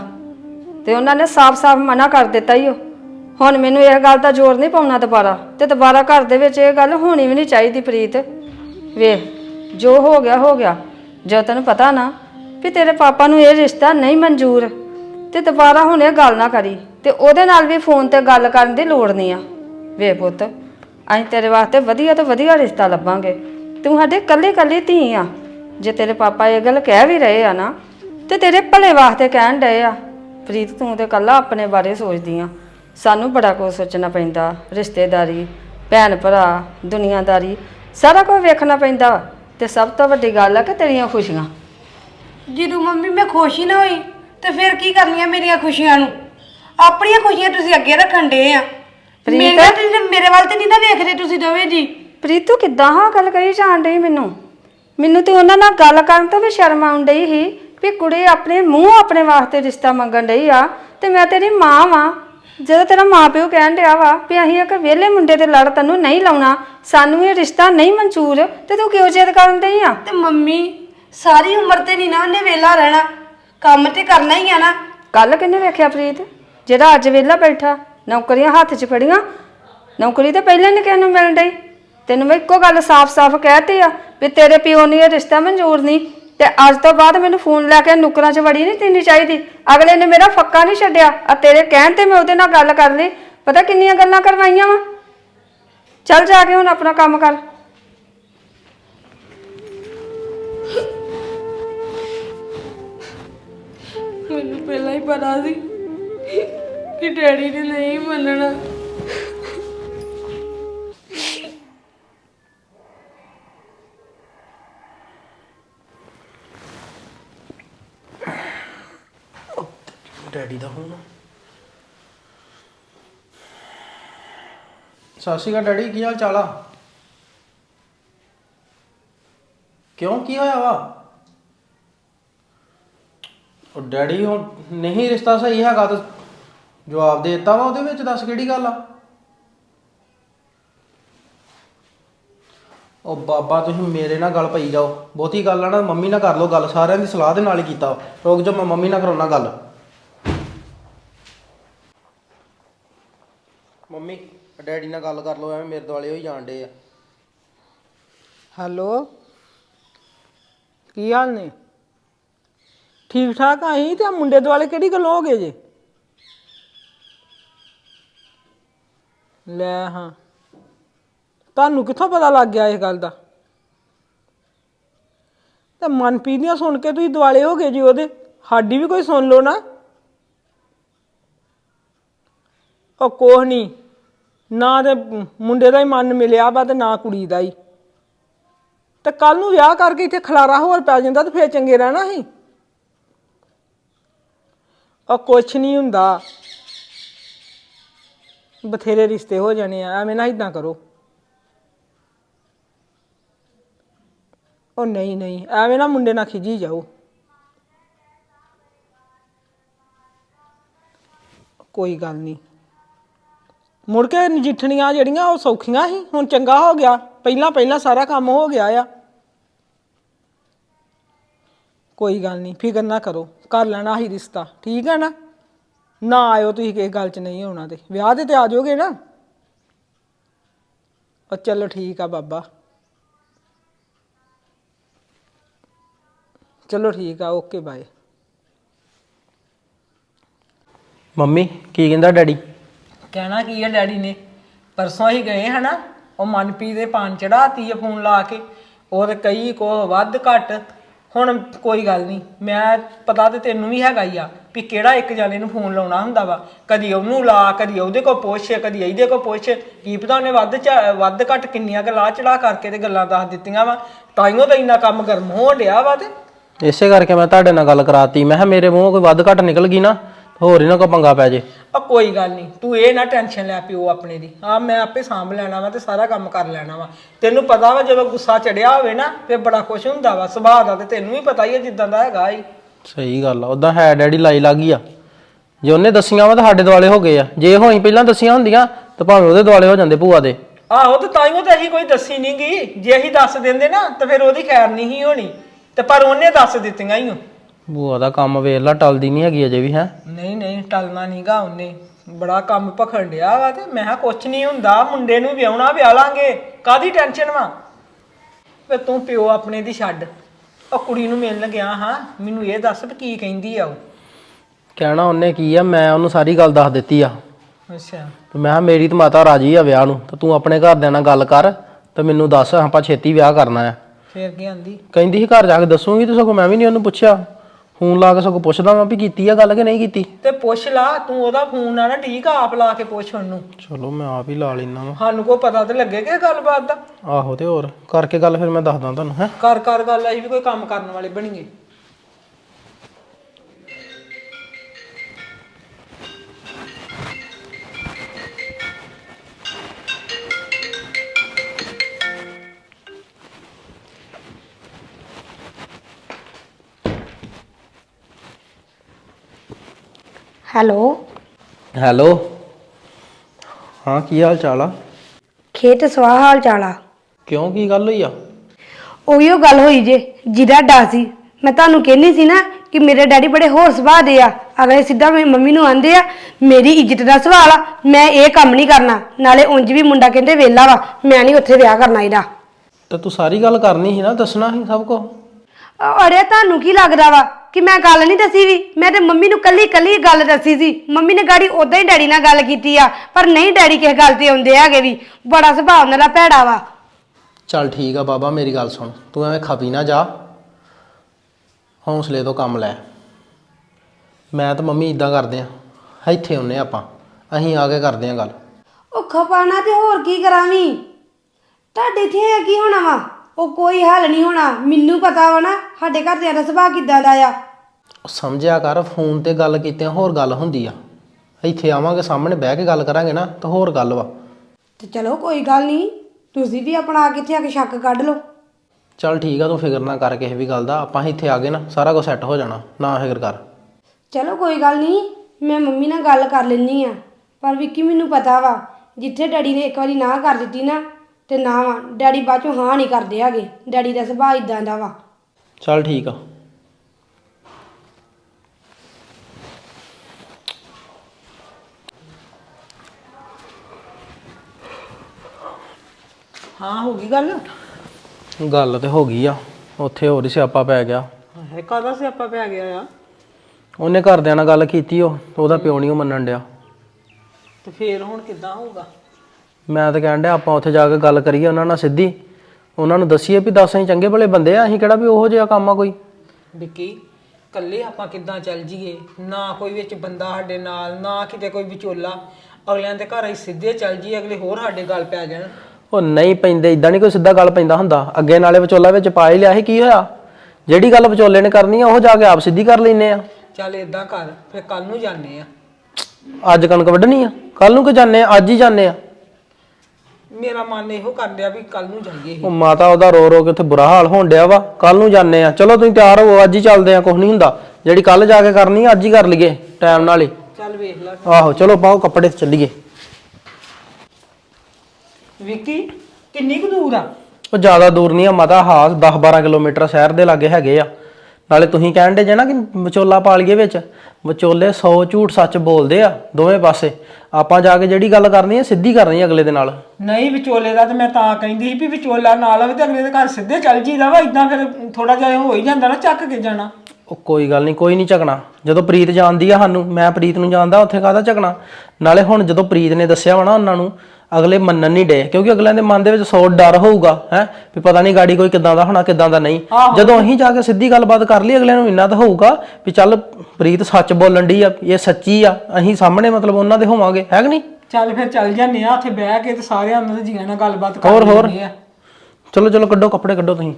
Speaker 1: ਤੇ ਉਹਨਾਂ ਨੇ ਸਾਫ਼-ਸਾਫ਼ ਮਨਾ ਕਰ ਦਿੱਤਾ ਹੀ ਉਹ ਹੁਣ ਮੈਨੂੰ ਇਹ ਗੱਲ ਦਾ ਜ਼ੋਰ ਨਹੀਂ ਪਾਉਣਾ ਦੁਬਾਰਾ। ਤੇ ਦੁਬਾਰਾ ਘਰ ਦੇ ਵਿੱਚ ਇਹ ਗੱਲ ਹੋਣੀ ਵੀ ਨਹੀਂ ਚਾਹੀਦੀ ਪ੍ਰੀਤ। ਵੇਖ, ਜੋ ਹੋ ਗਿਆ ਹੋ ਗਿਆ। ਜੋ ਤੈਨੂੰ ਪਤਾ ਨਾ, ਵੀ ਤੇਰੇ ਪਾਪਾ ਨੂੰ ਇਹ ਰਿਸ਼ਤਾ ਨਹੀਂ ਮਨਜ਼ੂਰ। ਤੇ ਦੁਬਾਰਾ ਹੁਣ ਇਹ ਗੱਲ ਨਾ ਕਰੀ। ਤੇ ਉਹਦੇ ਨਾਲ ਵੀ ਫੋਨ ਤੇ ਗੱਲ ਕਰਨ ਦੀ ਲੋੜ ਨਹੀਂ ਆ। ਵੇ ਪੁੱਤ, ਅਸੀਂ ਤੇਰੇ ਵਾਸਤੇ ਵਧੀਆ ਤੋਂ ਵਧੀਆ ਰਿਸ਼ਤਾ ਲੱਭਾਂਗੇ। ਤੂੰ ਸਾਡੇ ਕੱਲੀ ਕੱਲੀ ਧੀ ਆ। ਜੇ ਤੇਰੇ ਪਾਪਾ ਇਹ ਗੱਲ ਕਹਿ ਵੀ ਰਹੇ ਆ ਨਾ, ਤੇ ਤੇਰੇ ਭਲੇ ਵਾਸਤੇ ਕਹਿਣ ਡਏ ਆ। ਪ੍ਰੀਤ, ਤੂੰ ਤੇ ਕੱਲਾ ਆਪਣੇ ਬਾਰੇ ਸੋਚਦੀ ਆ। ਸਾਨੂੰ ਬੜਾ ਕੁਝ ਸੋਚਣਾ ਪੈਂਦਾ, ਰਿਸ਼ਤੇਦਾਰੀ ਭੈਣ ਭਰਾ ਦੁਨੀਆਦਾਰੀ, ਸਾਰਾ ਕੁਝ ਵੇਖਣਾ ਪੈਂਦਾ ਵਾ। ਤੇ ਸਭ ਤੋਂ ਵੱਡੀ ਗੱਲ ਆ ਕਿ ਤੇਰੀਆਂ ਖੁਸ਼ੀਆਂ।
Speaker 3: ਜਦੋਂ ਮੰਮੀ ਮੈਂ ਖੁਸ਼ ਹੀ ਨਾ ਹੋਈ, ਤੇ ਫਿਰ ਕੀ ਕਰਨੀਆਂ ਮੇਰੀਆਂ ਖੁਸ਼ੀਆਂ ਨੂੰ? ਆਪਣੀਆਂ ਖੁਸ਼ੀਆਂ ਤੁਸੀਂ ਅੱਗੇ ਰੱਖਣ ਦੇ ਆ।
Speaker 1: ਪ੍ਰੀਤ?
Speaker 3: ਮੇਰੇ ਵੱਲ ਤੇ ਮੇਰੇ ਵੱਲ ਤੇ ਨਹੀਂ ਨਾ ਵੇਖਦੇ ਤੁਸੀਂ ਦੋਵੇਂ ਜੀ।
Speaker 1: ਪ੍ਰੀਤ ਕਿੱਦਾਂ ਹਾਂ ਗੱਲ ਕਰੀ ਜਾਣ ਡਈ ਮੈਨੂੰ? ਮੈਨੂੰ ਤੇ ਉਹਨਾਂ ਨਾਲ ਗੱਲ ਕਰਨ ਤੋਂ ਵੀ ਸ਼ਰਮ ਆਉਣ ਡਈ ਸੀ ਵੀ ਕੁੜੀ ਆਪਣੇ ਮੂੰਹ ਆਪਣੇ ਵਾਸਤੇ ਰਿਸ਼ਤਾ ਮੰਗਣ ਡਈ ਆ ਤੇ ਮੈਂ ਤੇਰੀ ਮਾਂ ਵਾਂ। ਜਦੋਂ ਤੇਰਾ ਮਾਪਿਓ ਕਹਿਣ ਡਿਆ ਵਾ ਵੀ ਅਸੀਂ ਇੱਕ ਵਿਹਲੇ ਮੁੰਡੇ ਤੇ ਲੜ ਤੈਨੂੰ ਨਹੀਂ ਲਾਉਣਾ ਸਾਨੂੰ ਇਹ ਰਿਸ਼ਤਾ ਨਹੀਂ ਮਨਜ਼ੂਰ ਤੇ ਤੂੰ ਕਿਉਂ ਜਿੱਦ ਕਰਨ ਡਈ ਆ?
Speaker 3: ਤੇ ਮੰਮੀ ਸਾਰੀ ਉਮਰ ਤੇ ਨਹੀਂ ਨਾ ਉਹਨੇ ਵੇਲਾ ਰਹਿਣਾ। ਕੰਮ ਤੇ ਕਰਨਾ ਹੀ ਆ ਨਾ।
Speaker 1: ਕੱਲ ਕਿੰਨੇ ਵੇਖਿਆ ਪ੍ਰੀਤ? ਜਿਹੜਾ ਅੱਜ ਵਿਹਲਾ ਬੈਠਾ, ਨੌਕਰੀਆਂ ਹੱਥ 'ਚ ਫੜੀਆਂ, ਨੌਕਰੀ ਤਾਂ ਪਹਿਲਾਂ ਨਹੀਂ ਕਿਸੇ ਮਿਲਣ ਡਈ। ਤੈਨੂੰ ਮੈਂ ਇੱਕੋ ਗੱਲ ਸਾਫ਼-ਸਾਫ਼ ਕਹਿਤੀ ਆ ਵੀ ਤੇਰੇ ਪਿਓ ਨੇ, ਇਹ ਰਿਸ਼ਤਾ ਮਨਜ਼ੂਰ ਨਹੀਂ। ਤੇ ਅੱਜ ਤੋਂ ਬਾਅਦ ਮੈਨੂੰ ਫੋਨ ਲੈ ਕੇ ਨੁਕਰਾਂ 'ਚ ਵੜੀ ਨਹੀਂ ਤੈਨੂੰ ਚਾਹੀਦੀ। ਅਗਲੇ ਨੇ ਮੇਰਾ ਫੱਕਾ ਨਹੀਂ ਛੱਡਿਆ। ਆ ਤੇਰੇ ਕਹਿਣ ਤੇ ਮੈਂ ਉਹਦੇ ਨਾਲ ਗੱਲ ਕਰ ਲਈ। ਪਤਾ ਕਿੰਨੀਆਂ ਗੱਲਾਂ ਕਰਵਾਈਆਂ ਵਾ। ਚੱਲ ਜਾ ਕੇ ਹੁਣ ਆਪਣਾ ਕੰਮ ਕਰ।
Speaker 3: ਮੈਨੂੰ ਪਹਿਲਾਂ ਹੀ ਪਤਾ ਸੀ ਕਿ ਡੈਡੀ ਨੇ ਨਹੀਂ ਮੰਨਣਾ।
Speaker 4: ਡੈਡੀ ਦਾ ਫੋਨ ਸਤਿ ਸ਼੍ਰੀ ਅਕਾਲ ਡੈਡੀ, ਕੀ ਹਾਲ ਚਾਲ ਆ? ਕਿਉਂ, ਕੀ ਹੋਇਆ ਵਾ? ਉਹ ਡੈਡੀ ਹੁਣ ਨਹੀਂ ਰਿਸ਼ਤਾ ਸਹੀ ਹੈਗਾ ਤਾਂ ਜਵਾਬ ਦੇ ਦਿੱਤਾ ਵਾ ਉਹਦੇ ਵਿੱਚ, ਦੱਸ ਕਿਹੜੀ ਗੱਲ ਆ? ਉਹ ਬਾਬਾ, ਤੁਸੀਂ ਮੇਰੇ ਨਾਲ ਗੱਲ ਪਈ ਜਾਓ। ਬਹੁਤੀ ਗੱਲ ਆ ਨਾ, ਮੰਮੀ ਨਾਲ ਕਰ ਲਓ ਗੱਲ, ਸਾਰਿਆਂ ਦੀ ਸਲਾਹ ਦੇ ਨਾਲ ਹੀ ਕੀਤਾ। ਰੁਕ ਜਾਓ, ਮੈਂ ਮੰਮੀ ਨਾਲ ਕਰਾਉਣਾ ਗੱਲ। ਮੰਮੀ, ਡੈਡੀ ਨਾਲ ਗੱਲ ਕਰ ਲਓ, ਐਵੇਂ ਮੇਰੇ ਦੁਆਲੇ ਹੋਈ ਜਾਣ ਡੇ ਆ।
Speaker 5: ਹੈਲੋ? ਕੀ ਹਾਲ ਨੇ? ਠੀਕ ਠਾਕ ਆਹੀਂ ਤੇ ਆਹ ਮੁੰਡੇ ਦੁਆਲੇ ਕਿਹੜੀ ਗੱਲ ਹੋ ਗਏ ਜੇ? ਲੈ ਹਾਂ। ਤੁਹਾਨੂੰ ਕਿੱਥੋਂ ਪਤਾ ਲੱਗ ਗਿਆ ਇਸ ਗੱਲ ਦਾ? ਤੇ ਮਨਪ੍ਰੀਤ ਦੀਆਂ ਸੁਣ ਕੇ ਤੁਸੀਂ ਦੁਆਲੇ ਹੋ ਗਏ ਜੀ ਉਹਦੇ। ਸਾਡੀ ਵੀ ਕੋਈ ਸੁਣ ਲਓ ਨਾ। ਉਹ ਕੋਹ ਨਹੀਂ ਨਾ ਤੇ ਮੁੰਡੇ ਦਾ ਹੀ ਮਨ ਮਿਲਿਆ ਵਾ ਤੇ ਨਾ ਕੁੜੀ ਦਾ ਹੀ। ਤੇ ਕੱਲ ਨੂੰ ਵਿਆਹ ਕਰਕੇ ਇੱਥੇ ਖਲਾਰਾ ਹੋਰ ਪੈ ਜਾਂਦਾ ਤੇ ਫੇਰ ਚੰਗੇ ਰਹਿਣਾ ਸੀ। ਉਹ ਕੁਛ ਨਹੀਂ ਹੁੰਦਾ। ਬਥੇਰੇ ਰਿਸ਼ਤੇ ਹੋ ਜਾਣੇ ਆ ਐਵੇਂ ਨਾ ਇਦਾਂ ਕਰੋ ਉਹ ਨਹੀਂ ਨਹੀਂ ਐਵੇਂ ਨਾ ਮੁੰਡੇ ਨਾਲ ਖਿਜੀ ਜਾਓ ਕੋਈ ਗੱਲ ਨਹੀਂ ਮੁੜ ਕੇ ਨਜਿੱਠਣੀਆਂ ਜਿਹੜੀਆਂ ਉਹ ਸੌਖੀਆਂ ਸੀ ਹੁਣ ਚੰਗਾ ਹੋ ਗਿਆ ਪਹਿਲਾਂ ਪਹਿਲਾਂ ਸਾਰਾ ਕੰਮ ਹੋ ਗਿਆ ਆ ਕੋਈ ਗੱਲ ਨਹੀਂ ਫਿਕਰ ਨਾ ਕਰੋ ਕਰ ਲੈਣਾ ਹੀ ਰਿਸ਼ਤਾ ਠੀਕ ਹੈ ਨਾ ਨਾ ਆਇਓ ਤੁਸੀਂ ਕਿਸੇ ਗੱਲ 'ਚ ਨਹੀਂ ਹੋਣਾ ਤੇ। ਵਿਆਹ ਦੇ ਤੇ ਆ ਜਾਓਗੇ ਨਾ। ਉਹ ਚਲੋ ਠੀਕ ਆ ਬਾਬਾ। ਚਲੋ ਠੀਕ ਆ ਓਕੇ ਬਾਏ।
Speaker 4: ਮੰਮੀ ਕੀ ਕਹਿੰਦਾ ਡੈਡੀ?
Speaker 5: ਕਹਿਣਾ ਕੀ ਹੈ ਡੈਡੀ ਨੇ? ਪਰਸੋਂ ਹੀ ਗਏ ਹਨਾ ਉਹ ਮਨਪ੍ਰੀਤ ਦੇ ਪਾਨ ਚੜਾਤੀ ਹੈ ਫੋਨ ਲਾ ਕੇ। ਉਹ ਤੇ ਕਈ ਕੋ ਵੱਧ ਘੱਟ। ਹੁਣ ਕੋਈ ਗੱਲ ਨਹੀਂ, ਮੈਂ ਪਤਾ ਤੇ ਤੈਨੂੰ ਵੀ ਹੈਗਾ ਹੀ ਆ ਵੀ ਕਿਹੜਾ ਇੱਕ ਜਾਨੇ ਨੂੰ ਫੋਨ ਲਾਉਣਾ ਹੁੰਦਾ ਵਾ। ਕਦੀ ਉਹਨੂੰ ਲਾ, ਕਦੀ ਉਹਦੇ ਕੋ ਪੁੱਛ, ਕਦੀ ਇਹਦੇ ਕੋ ਪੁੱਛ। ਕੀ ਪਤਾ ਉਹਨੇ ਵੱਧ ਝਾ- ਵੱਧ ਘੱਟ ਕਿੰਨੀਆਂ ਲਾਹ ਚੜਾ ਕਰਕੇ ਤੇ ਗੱਲਾਂ ਦੱਸ ਦਿੱਤੀਆਂ ਵਾ। ਤਾਈਓ ਤਾਂ ਇੰਨਾ ਕੰਮ ਗਰਮ ਹੋਣ ਡਿਆ ਵਾ ਤੇ।
Speaker 4: ਇਸੇ ਕਰਕੇ ਮੈਂ ਤੁਹਾਡੇ ਨਾਲ ਗੱਲ ਕਰਾਤੀ। ਮੈਂ ਕਿਹਾ ਮੇਰੇ ਮੂੰਹੋਂ ਕੋਈ ਵੱਧ ਘੱਟ ਨਿਕਲ ਗਈ ਨਾ, ਹੋਰ ਇਹਨਾਂ ਕੋ ਪੰਗਾ ਪੈ ਜੇ।
Speaker 5: ਆ ਕੋਈ ਗੱਲ ਨਹੀਂ ਤੂੰ ਇਹ ਨਾ ਟੈਨਸ਼ਨ ਲੈ ਪਿਓ ਆਪਣੇ ਦੀ। ਆ ਮੈਂ ਆਪੇ ਸਾਂਭ ਲੈਣਾ ਵਾ ਤੇ ਸਾਰਾ ਕੰਮ ਕਰ ਲੈਣਾ ਵਾ। ਤੈਨੂੰ ਪਤਾ ਵਾ ਜਦੋਂ ਗੁੱਸਾ ਚੜਿਆ ਹੋਵੇ ਨਾ ਫਿਰ ਬੜਾ ਕੁਝ ਹੁੰਦਾ ਵਾ। ਸੁਭਾਅ ਦਾ ਤੇ ਤੈਨੂੰ ਵੀ ਪਤਾ ਹੀ ਹੈ ਜਿੱਦਾਂ ਦਾ ਹੈਗਾ ਹੀ
Speaker 4: ਸਹੀ ਗੱਲ ਆ ਉਦਾਂ ਹੈ ਡੈਡੀ ਲਾਈ ਲੱਗੀ ਆ। ਜੇ ਉਹਨੇ ਦਸੀਆਂ ਵਾ ਤਾਂ ਸਾਡੇ ਦੁਆਲੇ ਹੋ ਗਏ ਆ। ਜੇ ਹੋਈ ਪਹਿਲਾਂ ਦਸੀਆਂ ਹੁੰਦੀਆਂ ਤਾਂ ਭਾਵੇਂ ਉਹਦੇ ਦੁਆਲੇ ਹੋ ਜਾਂਦੇ ਭੂਆ ਦੇ।
Speaker 5: ਆਹੋ ਤੇ ਤਾਈਓ ਤਾਂ ਅਸੀਂ ਕੋਈ ਦੱਸੀ ਨਹੀਂ ਗਈ ਜੇ ਅਸੀਂ ਦੱਸ ਦਿੰਦੇ ਨਾ ਤਾਂ ਫਿਰ ਉਹਦੀ ਖੈਰ ਨਹੀਂ ਸੀ ਹੋਣੀ। ਤੇ ਪਰ ਉਹਨੇ ਦੱਸ ਦਿੱਤੀਆਂ ਹੀ ਓ।
Speaker 4: ਭੂਆ ਦਾ ਕੰਮ ਵੇਖ ਲਾ ਟਲਦੀ ਨਹੀਂ ਹੈਗੀ ਅਜੇ ਵੀ ਹੈ?
Speaker 5: ਨਹੀਂ ਨਹੀਂ ਟਲਣਾ ਨਹੀਂਗਾ ਉਹਨੇ। ਬੜਾ ਕੰਮ ਭਖਣ ਡਿਆ ਵਾ ਤੇ ਮੈਂ ਕਿਹਾ ਕੁਛ ਨਹੀਂ ਹੁੰਦਾ ਮੁੰਡੇ ਨੂੰ ਵਿਆਹਣਾ ਵਿਆਹ ਲਾਂਗੇ। ਕਾਦੀ ਟੈਨਸ਼ਨ ਵਾ? ਵੇ ਤੂੰ ਪਿਓ ਆਪਣੇ ਦੀ ਛੱਡ। ਉਹ ਕੁੜੀ ਨੂੰ ਮਿਲਣ ਗਿਆ ਹਾਂ ਮੈਨੂੰ ਇਹ ਦੱਸ ਵੀ ਕੀ ਕਹਿੰਦੀ ਆ ਉਹ।
Speaker 4: ਕਹਿਣਾ ਉਹਨੇ ਕੀ ਆ ਮੈਂ ਉਹਨੂੰ ਸਾਰੀ ਗੱਲ ਦੱਸ ਦਿੱਤੀ ਆ।
Speaker 5: ਅੱਛਾ।
Speaker 4: ਤੇ ਮੈਂ ਕਿਹਾ ਮੇਰੀ ਤੇ ਮਾਤਾ ਰਾਜੀ ਆ ਵਿਆਹ ਨੂੰ ਤੇ ਤੂੰ ਆਪਣੇ ਘਰਦਿਆਂ ਨਾਲ ਗੱਲ ਕਰ ਤੇ ਮੈਨੂੰ ਦੱਸ ਆਪਾਂ ਛੇਤੀ ਵਿਆਹ ਕਰਨਾ ਆ।
Speaker 5: ਫੇਰ ਕੀ ਆਂਦੀ?
Speaker 4: ਕਹਿੰਦੀ ਸੀ ਘਰ ਜਾ ਕੇ ਦੱਸੂਗੀ ਤੇ ਸਗੋਂ ਮੈਂ ਵੀ ਨਹੀਂ ਉਹਨੂੰ ਪੁੱਛਿਆ। ਫੋਨ ਲਾ ਕੇ ਸਗੋਂ ਪੁੱਛਦਾ ਵਾਂ ਵੀ ਕੀਤੀ ਆ ਗੱਲ ਕਿ ਨਹੀਂ ਕੀਤੀ?
Speaker 5: ਤੇ ਪੁੱਛ ਲਾ ਤੂੰ ਉਹਦਾ ਫੋਨ ਆ ਨਾ ਠੀਕ ਆ ਆਪ ਲਾ ਕੇ ਪੁੱਛ ਉਹਨੂੰ।
Speaker 4: ਚਲੋ ਮੈਂ ਆਪ ਹੀ ਲਾ ਲੈਣਾ ਵਾ।
Speaker 5: ਸਾਨੂੰ ਕੋ ਪਤਾ ਤੇ ਲੱਗੇ ਕਿ ਗੱਲਬਾਤ ਦਾ।
Speaker 4: ਆਹੋ ਤੇ ਹੋਰ ਕਰਕੇ ਗੱਲ ਫਿਰ ਮੈਂ ਦੱਸਦਾ ਤੁਹਾਨੂੰ ਹੈ?
Speaker 5: ਕਰ ਕਰ ਗੱਲ ਅਸੀਂ ਵੀ ਕੋਈ ਕੰਮ ਕਰਨ ਵਾਲੇ ਬਣੀਏ
Speaker 3: ਹੈਲੋ।
Speaker 4: ਹੈਲੋ। ਹਾਂ ਕੀ ਹਾਲ ਚਾਲ ਆ?
Speaker 3: ਖੇਤ ਸਵਾਹ ਹਾਲ ਚਾਲਾ
Speaker 4: ਕਿਉਂ ਕੀ ਗੱਲ ਹੋਈ ਆ?
Speaker 3: ਉਹੀਓ ਗੱਲ ਹੋਈ ਜੇ ਜਿਹਦਾ ਡਾ ਸੀ। ਮੈਂ ਤੁਹਾਨੂੰ ਕਹਿੰਦੀ ਸੀ ਨਾ ਕਿ ਮੇਰੇ ਡੈਡੀ ਬੜੇ ਹੋਰ ਸੁਭਾਅ ਦੇ ਆ। ਅਗਲੇ ਸਿੱਧਾ ਮੇਰੀ ਮੰਮੀ ਨੂੰ ਆਂਦੇ ਆ ਮੇਰੀ ਇੱਜ਼ਤ ਦਾ ਸਵਾਲ ਆ ਮੈਂ ਇਹ ਕੰਮ ਨਹੀਂ ਕਰਨਾ। ਨਾਲੇ ਉਂਝ ਵੀ ਮੁੰਡਾ ਕਹਿੰਦੇ ਵੇਲਾ ਵਾ ਮੈਂ ਨਹੀਂ ਉੱਥੇ ਵਿਆਹ ਕਰਨਾ ਇਹਦਾ।
Speaker 4: ਤੇ ਤੂੰ ਸਾਰੀ ਗੱਲ ਕਰਨੀ ਸੀ ਨਾ ਦੱਸਣਾ ਸੀ ਸਭ ਕੁਝ
Speaker 3: ਅਰੇ ਤੁਹਾਨੂੰ ਕੀ ਲੱਗਦਾ ਵਾ? ਕਿ ਮੈਂ ਗੱਲ ਨਹੀਂ ਦੱਸੀ ਵੀ। ਮੈਂ ਤੇ ਮੰਮੀ ਨੂੰ ਕੱਲੀ ਕੱਲੀ ਗੱਲ ਦੱਸੀ ਸੀ। ਮੰਮੀ ਨੇ ਗਾੜੀ ਉਦਾਂ ਹੀ ਡੈਡੀ ਨਾਲ ਗੱਲ ਕੀਤੀ ਆ ਪਰ ਨਹੀਂ ਡੈਡੀ ਕਿਸੇ ਗੱਲ ਤੇ ਆਉਂਦੇ ਹੈਗੇ ਵੀ। ਬੜਾ ਸੁਭਾਅ ਉਹਨਾਂ ਦਾ ਭੈੜਾ ਵਾ।
Speaker 4: ਚੱਲ ਠੀਕ ਆ ਬਾਬਾ ਮੇਰੀ ਗੱਲ ਸੁਣ। ਤੂੰ ਐਵੇਂ ਖਪੀ ਨਾ ਜਾ। ਹੌਸਲੇ ਤੋਂ ਕੰਮ ਲੈ। ਮੈਂ ਤੇ ਮੰਮੀ ਇਦਾਂ ਕਰਦੇ ਆ। ਇੱਥੇ ਹੁੰਨੇ ਆਪਾਂ। ਅਸੀਂ ਆ ਕੇ ਕਰਦੇ ਆ ਗੱਲ।
Speaker 3: ਉਹ ਖਪਾਣਾ ਤੇ ਹੋਰ ਕੀ ਕਰਾਂਵੀ ਤੁਹਾਡੇ ਇੱਥੇ ਕੀ ਹੋਣਾ ਵਾ? ਉਹ ਕੋਈ ਹੱਲ ਨਹੀਂ ਹੋਣਾ। ਮੈਨੂੰ ਪਤਾ ਵਾ ਨਾ ਸਾਡੇ ਘਰ ਦਾ ਸੁਭਾਅ ਕਿੱਦਾਂ ਦਾ ਆ।
Speaker 4: ਸਮਝਿਆ ਕਰ ਫੋਨ ਤੇ ਗੱਲ ਕੀਤਿਆਂ ਹੋਰ ਗੱਲ ਹੁੰਦੀ ਆ। ਇੱਥੇ ਆਵਾਂਗੇ ਸਾਹਮਣੇ ਬਹਿ ਕੇ ਗੱਲ ਕਰਾਂਗੇ ਨਾ ਤਾਂ ਹੋਰ ਗੱਲ ਵਾ।
Speaker 3: ਤੇ ਚਲੋ ਕੋਈ ਗੱਲ ਨਹੀਂ ਤੁਸੀਂ ਵੀ ਆਪਣਾ ਕਿੱਥੇ ਆ ਕੇ ਸ਼ੱਕ ਕੱਢ ਲਓ।
Speaker 4: ਚੱਲ ਠੀਕ ਆ ਤੂੰ ਫਿਕਰ ਨਾ ਕਰ ਕਿਸੇ ਵੀ ਗੱਲ ਦਾ ਆਪਾਂ ਇੱਥੇ ਆ ਗਏ ਨਾ ਸਾਰਾ ਕੁਝ ਸੈੱਟ ਹੋ ਜਾਣਾ ਨਾ ਫਿਕਰ ਕਰ।
Speaker 3: ਚਲੋ ਕੋਈ ਗੱਲ ਨਹੀਂ ਮੈਂ ਮੰਮੀ ਨਾਲ ਗੱਲ ਕਰ ਲੈਣੀ ਆ ਪਰ ਵਿੱਕੀ ਮੈਨੂੰ ਪਤਾ ਵਾ ਜਿੱਥੇ ਡੈਡੀ ਨੇ ਇੱਕ ਵਾਰੀ ਨਾ ਕਰ ਦਿੱਤੀ ਨਾ ਤੇ ਨਾ ਵਾ। ਡੈਡੀ ਬਾਅਦ ਚੋਂ ਹਾਂ ਨਹੀਂ ਕਰਦੇ ਹੈਗੇ। ਡੈਡੀ ਦਾ ਸੁਭਾਅ ਇਦਾਂ ਦਾ ਵਾ।
Speaker 4: ਚੱਲ ਠੀਕ ਆ।
Speaker 5: ਹਾਂ ਹੋ ਗਈ ਗੱਲ?
Speaker 4: ਗੱਲ ਤੇ ਹੋ ਗਈ ਆ। ਉੱਥੇ ਹੋਰ ਹੀ ਸਿਆਪਾ ਪੈ ਗਿਆ।
Speaker 5: ਹੈ ਕਾਹਦਾ ਸਿਆਪਾ ਪੈ ਗਿਆ ਆ?
Speaker 4: ਉਹਨੇ ਘਰਦਿਆਂ ਨਾਲ ਗੱਲ ਕੀਤੀ ਉਹ ਉਹਦਾ ਪਿਓ ਨਹੀਂ ਉਹ ਮੰਨਣ ਡਿਆ।
Speaker 5: ਤੇ ਫੇਰ ਹੁਣ ਕਿੱਦਾਂ ਹੋਊਗਾ?
Speaker 4: ਮੈਂ ਤਾਂ ਕਹਿਣ ਡਿਆ ਆਪਾਂ ਉੱਥੇ ਜਾ ਕੇ ਗੱਲ ਕਰੀਏ ਉਹਨਾਂ ਨਾਲ ਸਿੱਧੀ। ਉਹਨਾਂ ਨੂੰ ਦੱਸੀਏ ਵੀ ਦੱਸ ਅਸੀਂ ਚੰਗੇ ਭਲੇ ਬੰਦੇ ਆ ਅਸੀਂ ਕਿਹੜਾ ਵੀ ਉਹੋ ਜਿਹਾ ਕੰਮ ਆ ਕੋਈ।
Speaker 5: ਵਿੱਕੀ ਕੱਲੇ ਆਪਾਂ ਕਿੱਦਾਂ ਚੱਲ ਜੀਏ ਨਾ ਕੋਈ ਵਿੱਚ ਬੰਦਾ ਸਾਡੇ ਨਾਲ ਨਾ ਕਿਤੇ ਕੋਈ ਵਿਚੋਲਾ। ਅਗਲਿਆਂ ਦੇ ਘਰ ਅਸੀਂ ਸਿੱਧੇ ਚੱਲ ਜੀਏ ਅਗਲੇ ਹੋਰ ਸਾਡੇ ਗੱਲ ਪੈ ਜਾਣ।
Speaker 4: ਉਹ ਨਹੀਂ ਪੈਂਦੇ ਇਦਾਂ ਨਹੀਂ ਕੋਈ ਸਿੱਧਾ ਗੱਲ ਪੈਂਦਾ ਹੁੰਦਾ। ਅੱਗੇ ਨਾਲੇ ਵਿਚੋਲਾ ਵਿੱਚ ਪਾ ਹੀ ਲਿਆ ਸੀ ਕੀ ਹੋਇਆ? ਜਿਹੜੀ ਗੱਲ ਵਿਚੋਲੇ ਨੇ ਕਰਨੀ ਆ ਉਹ ਜਾ ਕੇ ਆਪ ਸਿੱਧੀ ਕਰ ਲੈਨੇ ਆ।
Speaker 5: ਚੱਲ ਇਦਾਂ ਕਰ ਫਿਰ ਕੱਲ ਨੂੰ ਜਾਂਦੇ ਆ।
Speaker 4: ਅੱਜ ਕਣਕ ਵੱਢਣੀ ਆ ਕੱਲ ਨੂੰ ਕਿ ਜਾਂਦੇ ਆ? ਅੱਜ ਹੀ ਜਾਂਦੇ ਆ।
Speaker 5: ਮੇਰਾ ਮਨ ਇਹੋ ਕਰ ਰਿਹਾ ਵੀ ਕੱਲ ਨੂੰ ਜਾਈਏ
Speaker 4: ਉਹ ਮਾਤਾ ਉਹਦਾ ਰੋ ਰੋ ਕੇ ਉੱਥੇ ਬੁਰਾ ਹਾਲ ਹੋਣ ਡਿਆ ਵਾ ਕੱਲ ਨੂੰ ਜਾਂਦੇ ਆ। ਚਲੋ ਤੁਸੀਂ ਤਿਆਰ ਹੋਵੋ ਅੱਜ ਹੀ ਚੱਲਦੇ ਆ ਕੁਝ ਨਹੀਂ ਹੁੰਦਾ। ਜਿਹੜੀ ਕੱਲ ਜਾ ਕੇ ਕਰਨੀ ਆ ਅੱਜ ਹੀ ਕਰ ਲਈਏ ਟਾਈਮ ਨਾਲ ਹੀ।
Speaker 5: ਚੱਲ ਵੇਖ ਲੈ।
Speaker 4: ਆਹੋ ਚਲੋ ਪਾਓ ਕੱਪੜੇ ਤੇ ਚੱਲੀਏ।
Speaker 5: ਵਿੱਕੀ ਕਿੰਨੀ ਕੁ ਦੂਰ ਆ?
Speaker 4: ਉਹ ਜ਼ਿਆਦਾ ਦੂਰ ਨਹੀਂ ਆ ਮਾਤਾ ਹਾਸ 10 12 ਕਿਲੋਮੀਟਰ ਸ਼ਹਿਰ ਦੇ ਲਾਗੇ ਹੈਗੇ ਆ। ਨਾਲੇ ਤੁਸੀਂ ਕਹਿਣ ਦੇ ਜੇ ਨਾ ਕਿ ਵਿਚੋਲਾ ਪਾ ਲਈਏ ਵਿੱਚ, ਵਿਚੋਲੇ 100 ਝੂਠ ਸੱਚ ਬੋਲਦੇ ਆ ਦੋਵੇਂ ਪਾਸੇ, ਆਪਾਂ ਜਾ ਕੇ ਜਿਹੜੀ ਗੱਲ ਕਰਨੀ ਆ ਸਿੱਧੀ ਕਰਨੀ ਆ ਅਗਲੇ ਦੇ ਨਾਲ।
Speaker 5: ਨਹੀਂ, ਵਿਚੋਲੇ ਦਾ ਤੇ ਮੈਂ ਤਾਂ ਕਹਿੰਦੀ ਸੀ ਵੀ ਵਿਚੋਲਾ ਨਾਲ ਆਵੇ ਤੇ ਅਗਲੇ ਦੇ ਘਰ ਸਿੱਧੇ ਚੱਲ ਜੀਦਾ ਵਾ ਇਦਾਂ ਫਿਰ ਥੋੜਾ ਜਿਹਾ ਹੋ ਹੀ ਜਾਂਦਾ ਨਾ, ਚੱਕ ਕੇ ਜਾਣਾ।
Speaker 4: ਉਹ ਕੋਈ ਗੱਲ ਨਹੀਂ ਕੋਈ ਨਹੀਂ ਝਗਣਾ। ਜਦੋਂ ਪ੍ਰੀਤ ਜਾਣਦੀ ਆ ਸਾਨੂੰ ਮੈਂ ਪ੍ਰੀਤ ਨੂੰ ਜਾਣਦਾ ਉੱਥੇ ਕਾਹਦਾ ਝਗਣਾ? ਨਾਲੇ ਹੁਣ ਜਦੋਂ ਪ੍ਰੀਤ ਨੇ ਦੱਸਿਆ ਵਾ ਨਾ ਉਹਨਾਂ ਨੂੰ ਅਗਲੇ ਮੰਨਣ ਨਹੀਂ ਡੇ ਕਿਉਂਕਿ ਅਗਲਿਆਂ ਦੇ ਮਨ ਦੇ ਵਿੱਚ ਸੌ ਡਰ ਹੋਊਗਾ ਹੈ? ਵੀ ਪਤਾ ਨਹੀਂ ਗਾੜੀ ਕੋਈ ਕਿਦਾਂ ਦਾ ਹੋਣਾ ਕਿਦਾਂ ਦਾ ਨਹੀਂ। ਜਦੋਂ ਅਸੀਂ ਜਾ ਕੇ ਸਿੱਧੀ ਗੱਲਬਾਤ ਕਰ ਲਈ ਅਗਲਿਆਂ ਨੂੰ ਇੰਨਾ ਤਾਂ ਹੋਊਗਾ ਵੀ ਚੱਲ ਪ੍ਰੀਤ ਸੱਚ ਬੋਲਣ ਦੀ ਆ ਇਹ ਸੱਚੀ ਆ ਅਸੀਂ ਸਾਹਮਣੇ ਮਤਲਬ ਉਹਨਾਂ ਦੇ ਹੋਵਾਂਗੇ ਹੈ ਕਿ ਨਹੀਂ?
Speaker 5: ਚੱਲ ਫਿਰ ਚੱਲ ਜਾਂਦੇ ਆ ਉੱਥੇ ਬਹਿ ਕੇ ਤੇ ਸਾਰਿਆਂ ਦੇ ਜੀਆਂ ਨਾਲ ਗੱਲਬਾਤ ਕਰ
Speaker 4: ਹੋਰ ਹੋਰ। ਚਲੋ ਚਲੋ ਕੱਢੋ ਕੱਪੜੇ ਕੱਢੋ ਤੁਸੀਂ।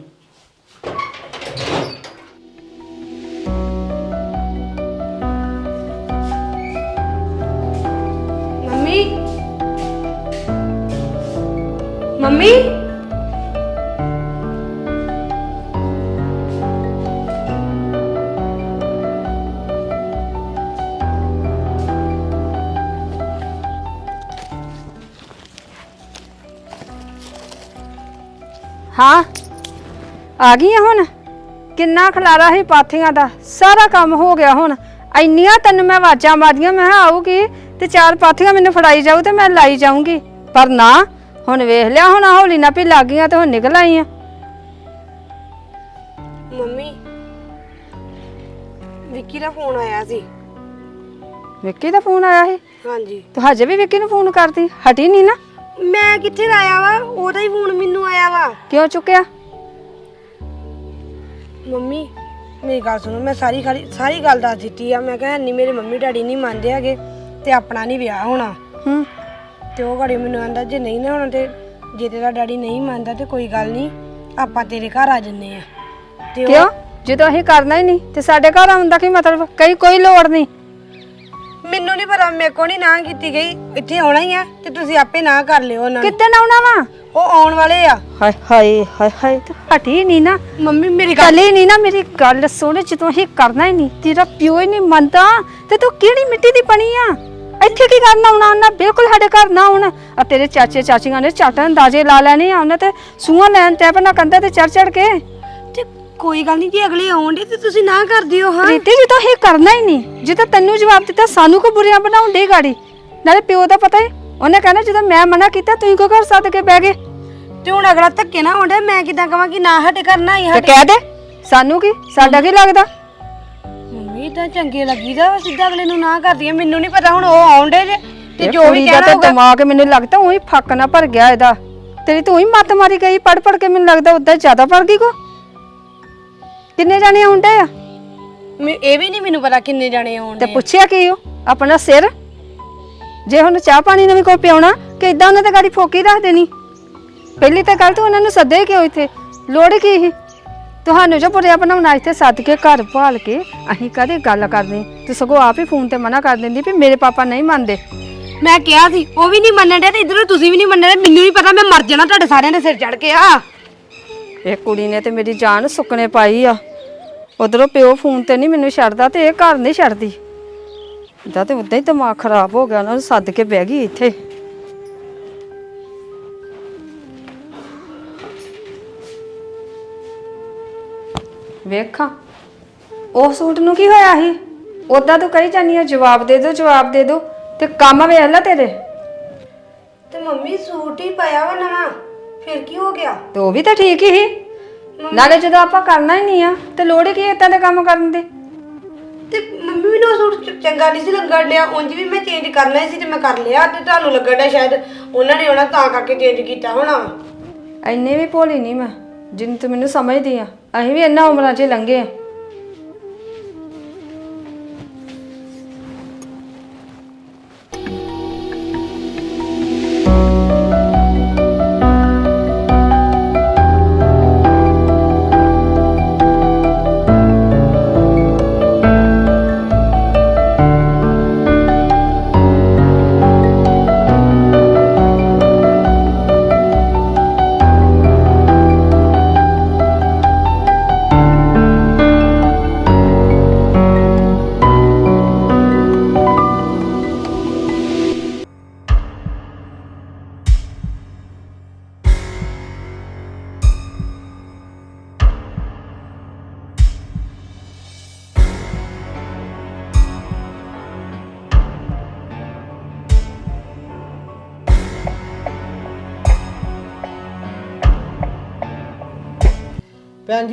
Speaker 3: ਮੰਮੀ?
Speaker 1: ਹਾਂ, ਆ ਗਈਆਂ ਹੁਣ? ਕਿੰਨਾ ਖਲਾਰਾ ਸੀ ਪਾਥੀਆਂ ਦਾ, ਸਾਰਾ ਕੰਮ ਹੋ ਗਿਆ ਹੁਣ। ਇੰਨੀਆਂ ਤੈਨੂੰ ਮੈਂ ਆਵਾਜ਼ਾਂ ਮਾਰੀਆਂ, ਮੈਂ ਕਿਹਾ ਆਊਗੀ ਤੇ ਚਾਰ ਪਾਥੀਆਂ ਮੈਨੂੰ ਫੜਾਈ ਜਾਊ ਤੇ ਮੈਂ ਲਾਈ ਜਾਊਂਗੀ। ਪਰ ਨਾ ਹੁਣ ਵੇਖ ਲਿਆ ਹੁਣ ਆਹ ਹੌਲੀ ਨਾ ਵੀ ਲੱਗ ਗਈਆਂ ਤੇ ਹੁਣ ਨਿਕਲ ਆਈਆਂ।
Speaker 3: ਮੰਮੀ ਵਿੱਕੀ ਦਾ ਫੋਨ ਆਇਆ ਸੀ।
Speaker 1: ਵਿੱਕੀ ਦਾ ਫੋਨ ਆਇਆ ਸੀ?
Speaker 3: ਹਾਂਜੀ।
Speaker 1: ਤੂੰ ਹਜੇ ਵੀ ਵਿੱਕੀ ਨੂੰ ਫੋਨ ਕਰਦੀ? ਹਟੀ ਨਹੀਂ ਨਾ।
Speaker 3: ਮੈਂ ਕਿੱਥੇ ਲਾਇਆ ਵਾ? ਉਹਦਾ ਹੀ ਫੋਨ ਮੈਨੂੰ ਆਇਆ ਵਾ।
Speaker 1: ਕਿਉਂ ਚੁੱਕਿਆ?
Speaker 3: ਮੰਮੀ ਮੇਰੀ ਗੱਲ ਸੁਣੋ ਮੈਂ ਸਾਰੀ ਖਾਲੀ ਸਾਰੀ ਗੱਲ ਦੱਸ ਦਿੱਤੀ ਆ। ਮੈਂ ਕਿਹਾ ਨਹੀਂ ਮੇਰੇ ਮੰਮੀ ਡੈਡੀ ਨਹੀਂ ਮੰਨਦੇ ਹੈਗੇ ਤੇ ਆਪਣਾ ਨਹੀਂ ਵਿਆਹ ਹੋਣਾ।
Speaker 1: ਹੂੰ।
Speaker 3: ਤੇ ਉਹ ਘੜੀ ਮੈਨੂੰ ਆਂਦਾ ਜੇ ਨਹੀਂ ਨਾ ਹੋਣਾ ਤੇ ਜੇ ਤੇਰਾ ਡੈਡੀ ਨਹੀਂ ਮੰਨਦਾ ਤੇ ਕੋਈ ਗੱਲ ਨਹੀਂ ਆਪਾਂ ਤੇਰੇ ਘਰ ਆ ਜੰਨੇ ਆ। ਤੇ ਉਹ
Speaker 1: ਕਿਉਂ? ਜਦੋਂ ਅਸੀਂ ਕਰਨਾ ਹੀ ਨਹੀਂ ਤੇ ਸਾਡੇ ਘਰ ਆਉਣ ਦਾ ਕੀ ਮਤਲਬ? ਕਈ ਕੋਈ ਲੋੜ ਨਹੀਂ।
Speaker 3: ਮੈਨੂੰ ਨਹੀਂ ਪਤਾ ਮੇਰੇ ਕੋ ਨਹੀਂ ਨਾ ਕੀਤੀ ਗਈ। ਇੱਥੇ ਆਉਣਾ ਹੀ ਆ ਤੇ ਤੁਸੀਂ ਆਪੇ ਨਾ ਕਰ ਲਿਓ ਉਹਨਾਂ ਨੂੰ।
Speaker 1: ਕਿੱਦਣ ਆਉਣਾ ਵਾ?
Speaker 3: ਉਹ ਆਉਣ ਵਾਲੇ ਆ।
Speaker 1: ਹਾਏ ਹਾਏ ਹਾਏ ਹਾਏ ਤੂੰ ਹਟੀ ਨਹੀਂ ਨਾ।
Speaker 3: ਮੰਮੀ ਮੇਰੀ ਗੱਲ
Speaker 1: ਕੱਲੀ ਨਹੀਂ ਨਾ ਮੇਰੀ ਗੱਲ ਸੁਣ ਜਦੋਂ ਅਸੀਂ ਕਰਨਾ ਹੀ ਨਹੀਂ ਤੇਰਾ ਪਿਓ ਹੀ ਨਹੀਂ ਮੰਨਦਾ ਤੇ ਤੂੰ ਕਿਹੜੀ ਮਿੱਟੀ ਦੀ ਬਣੀ ਆ? ਇੱਥੇ ਕੀ ਕਰਨ ਆਉਣਾ? ਉਹਨਾਂ ਬਿਲਕੁਲ ਸਾਡੇ ਘਰ ਨਾ ਆਉਣ। ਆ ਤੇਰੇ ਚਾਚੇ ਚਾਚੀਆਂ ਨੇ ਝੱਟ ਅੰਦਾਜ਼ੇ ਲਾ ਲੈਣੇ ਆ ਉਹਨੇ ਤੇ ਸੂਹਾਂ ਲੈਣ ਤੇ ਬਣਾ ਕੰਧਾਂ ਤੇ ਚੜ ਚੜ ਕੇ।
Speaker 3: ਤੇ ਕੋਈ ਗੱਲ ਨਹੀਂ ਜੇ ਅਗਲੇ ਆਉਂਦੇ ਤੇ ਤੁਸੀਂ ਨਾ ਕਰ ਦਿਓ ਹਾਂ।
Speaker 1: ਪ੍ਰੀਤੀ ਜਦੋਂ ਅਸੀਂ ਕਰਨਾ ਹੀ ਨਹੀਂ ਜਦੋਂ ਤੈਨੂੰ ਜਵਾਬ ਦਿੱਤਾ ਸਾਨੂੰ ਕੋ ਬੁਰੀਆਂ ਬਣਾਉਣ ਦੀ ਗਾੜੀ। ਨਾਲੇ ਪਿਓ ਦਾ ਪਤਾ ਹੈ ਉਹਨੇ ਕਹਿਣਾ ਜਦੋਂ ਮੈਂ ਮਨਾ ਕੀਤਾ ਤੁਸੀਂ ਕੋ ਘਰ ਸੱਦ ਕੇ ਬਹਿ ਗਏ।
Speaker 3: ਤੇ ਹੁਣ ਅਗਲਾ ਧੱਕੇ ਨਾ ਹੁੰਦੇ ਮੈਂ ਕਿਦਾਂ ਕਹਾਂ ਕਿ ਨਾ ਹਟੇ ਕਰਨਾ ਹੀ
Speaker 1: ਤੇ
Speaker 3: ਹਟੇ
Speaker 1: ਕਹਿ ਦੇ ਸਾਨੂੰ ਕੀ ਸਾਡਾ ਕੀ ਲੱਗਦਾ?
Speaker 3: ਮੰਮੀ ਤਾਂ ਚੰਗੇ ਲੱਗੀਦਾ ਵਾ, ਸਿੱਧਾ ਅਗਲੇ ਨੂੰ ਨਾ ਕਰਦੀ ਆ ਮੈਨੂੰ ਨਹੀਂ ਪਤਾ ਹੁਣ ਉਹ ਆਉਂਦੇ ਜੇ ਤੇ
Speaker 1: ਇਹ
Speaker 3: ਜੋ ਵੀ
Speaker 1: ਕੁੜੀ ਦਾ
Speaker 3: ਕਹਿਣਾ
Speaker 1: ਤੇ
Speaker 3: ਹੋਊਗਾ
Speaker 1: ਦਿਮਾਗ ਮੈਨੂੰ ਲੱਗਦਾ ਉਹੀ ਫੱਕ ਨਾ ਭਰ ਗਿਆ ਇਹਦਾ। ਤੇਰੀ ਤੂੰ ਹੀ ਮੱਤ ਮਾਰੀ ਗਈ ਪੜ ਪੜ ਕੇ ਮੈਨੂੰ ਲੱਗਦਾ ਉਦਾਂ ਜ਼ਿਆਦਾ ਪੜ ਗਈ ਕੋ। ਕਿੰਨੇ ਜਾਣੇ ਆਉਂਦੇ ਆ?
Speaker 3: ਮੈਂ- ਇਹ ਵੀ ਨਹੀਂ ਮੈਨੂੰ ਪਤਾ ਕਿੰਨੇ ਜਾਣੇ ਆਉਂਦੇ
Speaker 1: ਤੇ ਪੁੱਛਿਆ ਕੀ ਉਹ ਆਪਣਾ ਸਿਰ? ਜੇ ਹੁਣ ਚਾਹ ਪਾਣੀ ਨੂੰ ਵੀ ਕੋਈ ਪਿਆਉਣਾ ਕਿ ਇਦਾਂ ਉਹਨਾਂ ਤੇ ਗਾੜੀ ਫੋਕੀ ਰੱਖ ਦੇਣੀ। ਪਹਿਲੀ ਤਾਂ ਗੱਲ ਤੂੰ ਉਹਨਾਂ ਨੂੰ ਸੱਦੇ ਕਿਉਂ ਇੱਥੇ? ਲੋੜ ਕੀ ਸੀ? ਤੁਹਾਨੂੰ ਜੋ ਬੁਰਿਆ ਬਣਾਉਣਾ ਇੱਥੇ ਸੱਦ ਕੇ ਘਰ ਭਾਲ ਕੇ ਅਸੀਂ ਕਦੇ ਗੱਲ ਕਰਨੀ। ਤੇ ਸਗੋਂ ਆਪ ਹੀ ਫੋਨ ਤੇ ਮਨਾ ਕਰ ਦਿੰਦੀ ਵੀ ਮੇਰੇ ਪਾਪਾ ਨਹੀਂ ਮੰਨਦੇ।
Speaker 3: ਮੈਂ ਕਿਹਾ ਸੀ ਉਹ ਵੀ ਨਹੀਂ ਮੰਨਣ ਡਿਆ ਤੇ ਇਧਰੋਂ ਤੁਸੀਂ ਵੀ ਨਹੀਂ ਮੰਨਣ ਡਏ ਮੈਨੂੰ ਨਹੀਂ ਪਤਾ ਮੈਂ ਮਰ ਜਾਣਾ ਤੁਹਾਡੇ ਸਾਰਿਆਂ ਦੇ ਸਿਰ ਚੜ ਕੇ ਆ
Speaker 1: ਇਹ ਕੁੜੀ ਨੇ ਤੇ ਮੇਰੀ ਜਾਨ ਸੁੱਕਣੇ ਪਾਈ ਆ। ਉਧਰੋਂ ਪਿਓ ਫੋਨ ਤੇ ਨਹੀਂ ਮੈਨੂੰ ਛੱਡਦਾ ਤੇ ਇਹ ਘਰ ਨਹੀਂ ਛੱਡਦੀ। ਇਹਦਾ ਤੇ ਉਦਾਂ ਹੀ ਦਿਮਾਗ ਖਰਾਬ ਹੋ ਗਿਆ ਉਹਨਾਂ ਨੂੰ ਸੱਦ ਕੇ ਬਹਿ ਗਈ ਇੱਥੇ। ਵੇਖਾਂ। ਉਹ ਸੂਟ ਨੂੰ ਕੀ ਹੋਇਆ ਸੀ? ਉਦਾਂ ਤੂੰ ਕਹੀ ਜਾਨੀ ਆ ਜਵਾਬ ਦੇ ਦਿਓ ਜਵਾਬ ਦੇ ਦਿਓ ਤੇ ਕੰਮ ਵੇਖ ਲੈ ਤੇਰੇ।
Speaker 3: ਤੇ ਮੰਮੀ ਸੂਟ ਹੀ ਪਾਇਆ ਵਾ ਨਵਾਂ ਫਿਰ ਕੀ ਹੋ ਗਿਆ?
Speaker 1: ਤੇ ਉਹ ਵੀ ਤਾਂ ਠੀਕ ਹੀ ਸੀ। ਨਾਲੇ ਜਦੋਂ ਆਪਾਂ ਕਰਨਾ ਹੀ ਨਹੀਂ ਆ ਤੇ ਲੋੜ ਹੀ ਕੀ ਇਦਾਂ ਦੇ ਕੰਮ ਕਰਨ ਦੀ?
Speaker 3: ਤੇ ਮੰਮੀ ਮੈਨੂੰ ਉਹ ਸੂਟ ਚ- ਚੰਗਾ ਨਹੀਂ ਸੀ ਲੱਗਣ ਡਿਆ ਉਂਝ ਵੀ ਮੈਂ ਚੇਂਜ ਕਰਨਾ ਹੀ ਸੀ ਤੇ ਮੈਂ ਕਰ ਲਿਆ ਤੇ ਤੁਹਾਨੂੰ ਲੱਗਣ ਡਿਆ ਸ਼ਾਇਦ ਉਹਨਾਂ ਨੇ ਉਹਨਾਂ ਤਾਂ ਕਰਕੇ ਚੇਂਜ ਕੀਤਾ ਹੋਣਾ ਵਾ।
Speaker 1: ਐਨੇ ਵੀ ਭੋਲੀ ਨਹੀਂ ਮੈਂ। ਜਿੰਨ ਤੂੰ ਮੈਨੂੰ ਸਮਝਦੀ ਆ ਅਸੀਂ ਵੀ ਇੰਨਾ ਉਮਰਾਂ 'ਚ ਹੀ ਲੰਘੇ ਆ।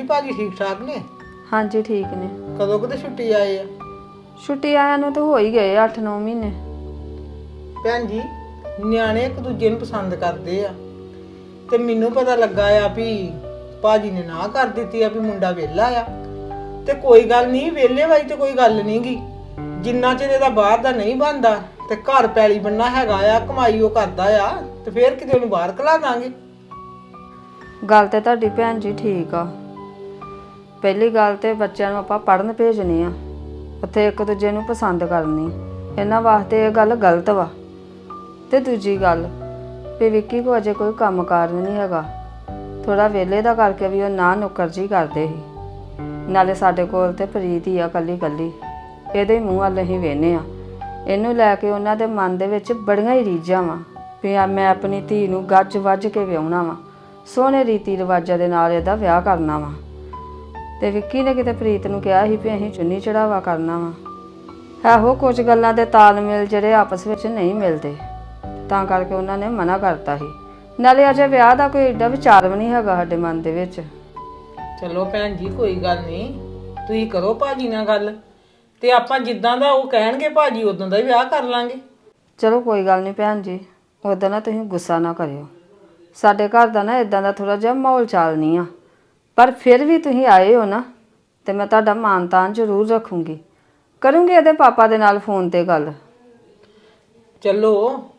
Speaker 5: ਜੀ ਭਾਜੀ ਠੀਕ ਠਾਕ ਨੇ?
Speaker 1: ਹਾਂਜੀ ਠੀਕ ਨੇ।
Speaker 5: ਕਦੋਂ ਕਦੇ ਛੁੱਟੀ ਆਏ ਆ?
Speaker 1: ਛੁੱਟੀ ਆਇਆਂ ਨੂੰ ਤਾਂ ਹੋ ਹੀ ਗਏ 8-9 ਮਹੀਨੇ।
Speaker 5: ਭੈਣ ਜੀ ਨਿਆਣੇ ਇੱਕ ਦੂਜੇ ਨੂੰ ਪਸੰਦ ਕਰਦੇ ਆ। ਤੇ ਮੈਨੂੰ ਪਤਾ ਲੱਗਾ ਆ ਵੀ ਭਾਜੀ ਨੇ ਨਾ ਕਰ ਦਿੱਤੀ ਆ ਵੀ ਮੁੰਡਾ ਵਿਹਲਾ ਆ। ਤੇ ਕੋਈ ਗੱਲ ਨਹੀਂ ਵਿਹਲੇ ਵਾਲੀ ਤੇ ਕੋਈ ਗੱਲ ਨਹੀਂਗੀ ਜਿੰਨਾ ਚਿਰ ਇਹਦਾ ਬਾਹਰ ਦਾ ਨਹੀਂ ਬੰਦਾ ਤੇ ਘਰ ਪੈਲੀ ਬੰਨਾ ਹੈਗਾ ਆ ਕਮਾਈ ਉਹ ਕਰਦਾ ਆ ਤੇ ਫੇਰ ਕਿਤੇ ਉਹਨੂੰ ਬਾਹਰ ਕਲਾ ਦਾਂਗੇ।
Speaker 1: ਗੱਲ ਤੇ ਤੁਹਾਡੀ ਭੈਣ ਜੀ ਠੀਕ ਆ। ਪਹਿਲੀ ਗੱਲ ਤੇ ਬੱਚਿਆਂ ਨੂੰ ਆਪਾਂ ਪੜਨ ਭੇਜਣੇ ਆ। ਉੱਥੇ ਇੱਕ ਦੂਜੇ ਨੂੰ ਪਸੰਦ ਕਰਨੀ। ਇਹਨਾਂ ਵਾਸਤੇ ਇਹ ਗੱਲ ਗਲਤ ਵਾ। ਤੇ ਦੂਜੀ ਗੱਲ ਵੀ ਵਿੱਕੀ ਕੋ ਅਜੇ ਕੋਈ ਕੰਮਕਾਰ ਵੀ ਨਹੀਂ ਹੈਗਾ। ਥੋੜਾ ਵੇਲੇ ਦਾ ਕਰਕੇ ਵੀ ਉਹ ਨਾ ਨੁਕਰਜੀ ਕਰਦੇ ਸੀ। ਨਾਲੇ ਸਾਡੇ ਕੋਲ ਤੇ ਪ੍ਰੀਤ ਹੀ ਆ ਕੱਲੀ ਕੱਲੀ ਇਹਦੇ ਮੂੰਹ ਵੱਲ ਅਸੀਂ ਵੇਨੇ ਆ। ਇਹਨੂੰ ਲੈ ਕੇ ਉਹਨਾਂ ਦੇ ਮਨ ਦੇ ਵਿੱਚ ਬੜੀਆਂ ਹੀ ਰੀਝਾਂ ਵਾ। ਵੀ ਆ ਮੈਂ ਆਪਣੀ ਧੀ ਨੂੰ ਗੱਜ ਵੱਜ ਕੇ ਵਿਆਹਣਾ ਵਾ। ਸੋਹਣੇ ਰੀਤੀ ਰਿਵਾਜਾਂ ਦੇ ਨਾਲ ਇਹਦਾ ਵਿਆਹ ਕਰਨਾ ਵਾ। ਤੇ ਵਿੱਕੀ ਨੇ ਕਿਤੇ ਪ੍ਰੀਤ ਨੂੰ ਕਿਹਾ ਸੀ ਵੀ ਅਸੀਂ ਚੁੰਨੀ ਚੜਾਵਾ ਕਰਨਾ ਵਾ। ਇਹੋ ਕੁਝ ਗੱਲਾਂ ਦੇ ਤਾਲਮੇਲ ਜਿਹੜੇ ਆਪਸ ਵਿੱਚ ਨਹੀਂ ਮਿਲਦੇ। ਤਾਂ ਕਰਕੇ ਉਹਨਾਂ ਨੇ ਮਨਾ ਕਰਤਾ ਸੀ। ਨਾਲੇ ਅਜੇ ਵਿਆਹ ਦਾ ਕੋਈ ਏਡਾ ਵਿਚਾਰ ਵੀ ਨਹੀਂ ਹੈਗਾ ਸਾਡੇ ਮਨ ਦੇ ਵਿੱਚ।
Speaker 5: ਚਲੋ ਭੈਣ ਜੀ ਕੋਈ ਗੱਲ ਨਹੀਂ। ਤੁਸੀਂ ਕਰੋ ਭਾਜੀ ਨਾਲ ਗੱਲ। ਤੇ ਆਪਾਂ ਜਿੱਦਾਂ ਦਾ ਉਹ ਕਹਿਣਗੇ ਭਾਜੀ ਉਦੋਂ ਦਾ ਹੀ ਵਿਆਹ ਕਰ ਲਾਂਗੇ।
Speaker 1: ਚਲੋ ਕੋਈ ਗੱਲ ਨਹੀਂ ਭੈਣ ਜੀ। ਉਦਾਂ ਨਾ ਤੁਸੀਂ ਗੁੱਸਾ ਨਾ ਕਰਿਓ। ਸਾਡੇ ਘਰ ਦਾ ਨਾ ਇਦਾਂ ਦਾ ਥੋੜਾ ਜਿਹਾ ਮਾਹੌਲ ਚਾਲ ਨਹੀਂ ਆ। ਪਰ ਫਿਰ ਵੀ ਤੁਸੀਂ ਆਏ ਹੋ ਨਾ ਤੇ ਮੈਂ ਤੁਹਾਡਾ ਮਾਨ ਤਾਨ ਜ਼ਰੂਰ ਰੱਖੂੰਗੀ। ਕਰੂੰਗੀ ਇਹਦੇ ਪਾਪਾ ਦੇ ਨਾਲ ਫੋਨ ਤੇ ਗੱਲ?
Speaker 5: ਚਲੋ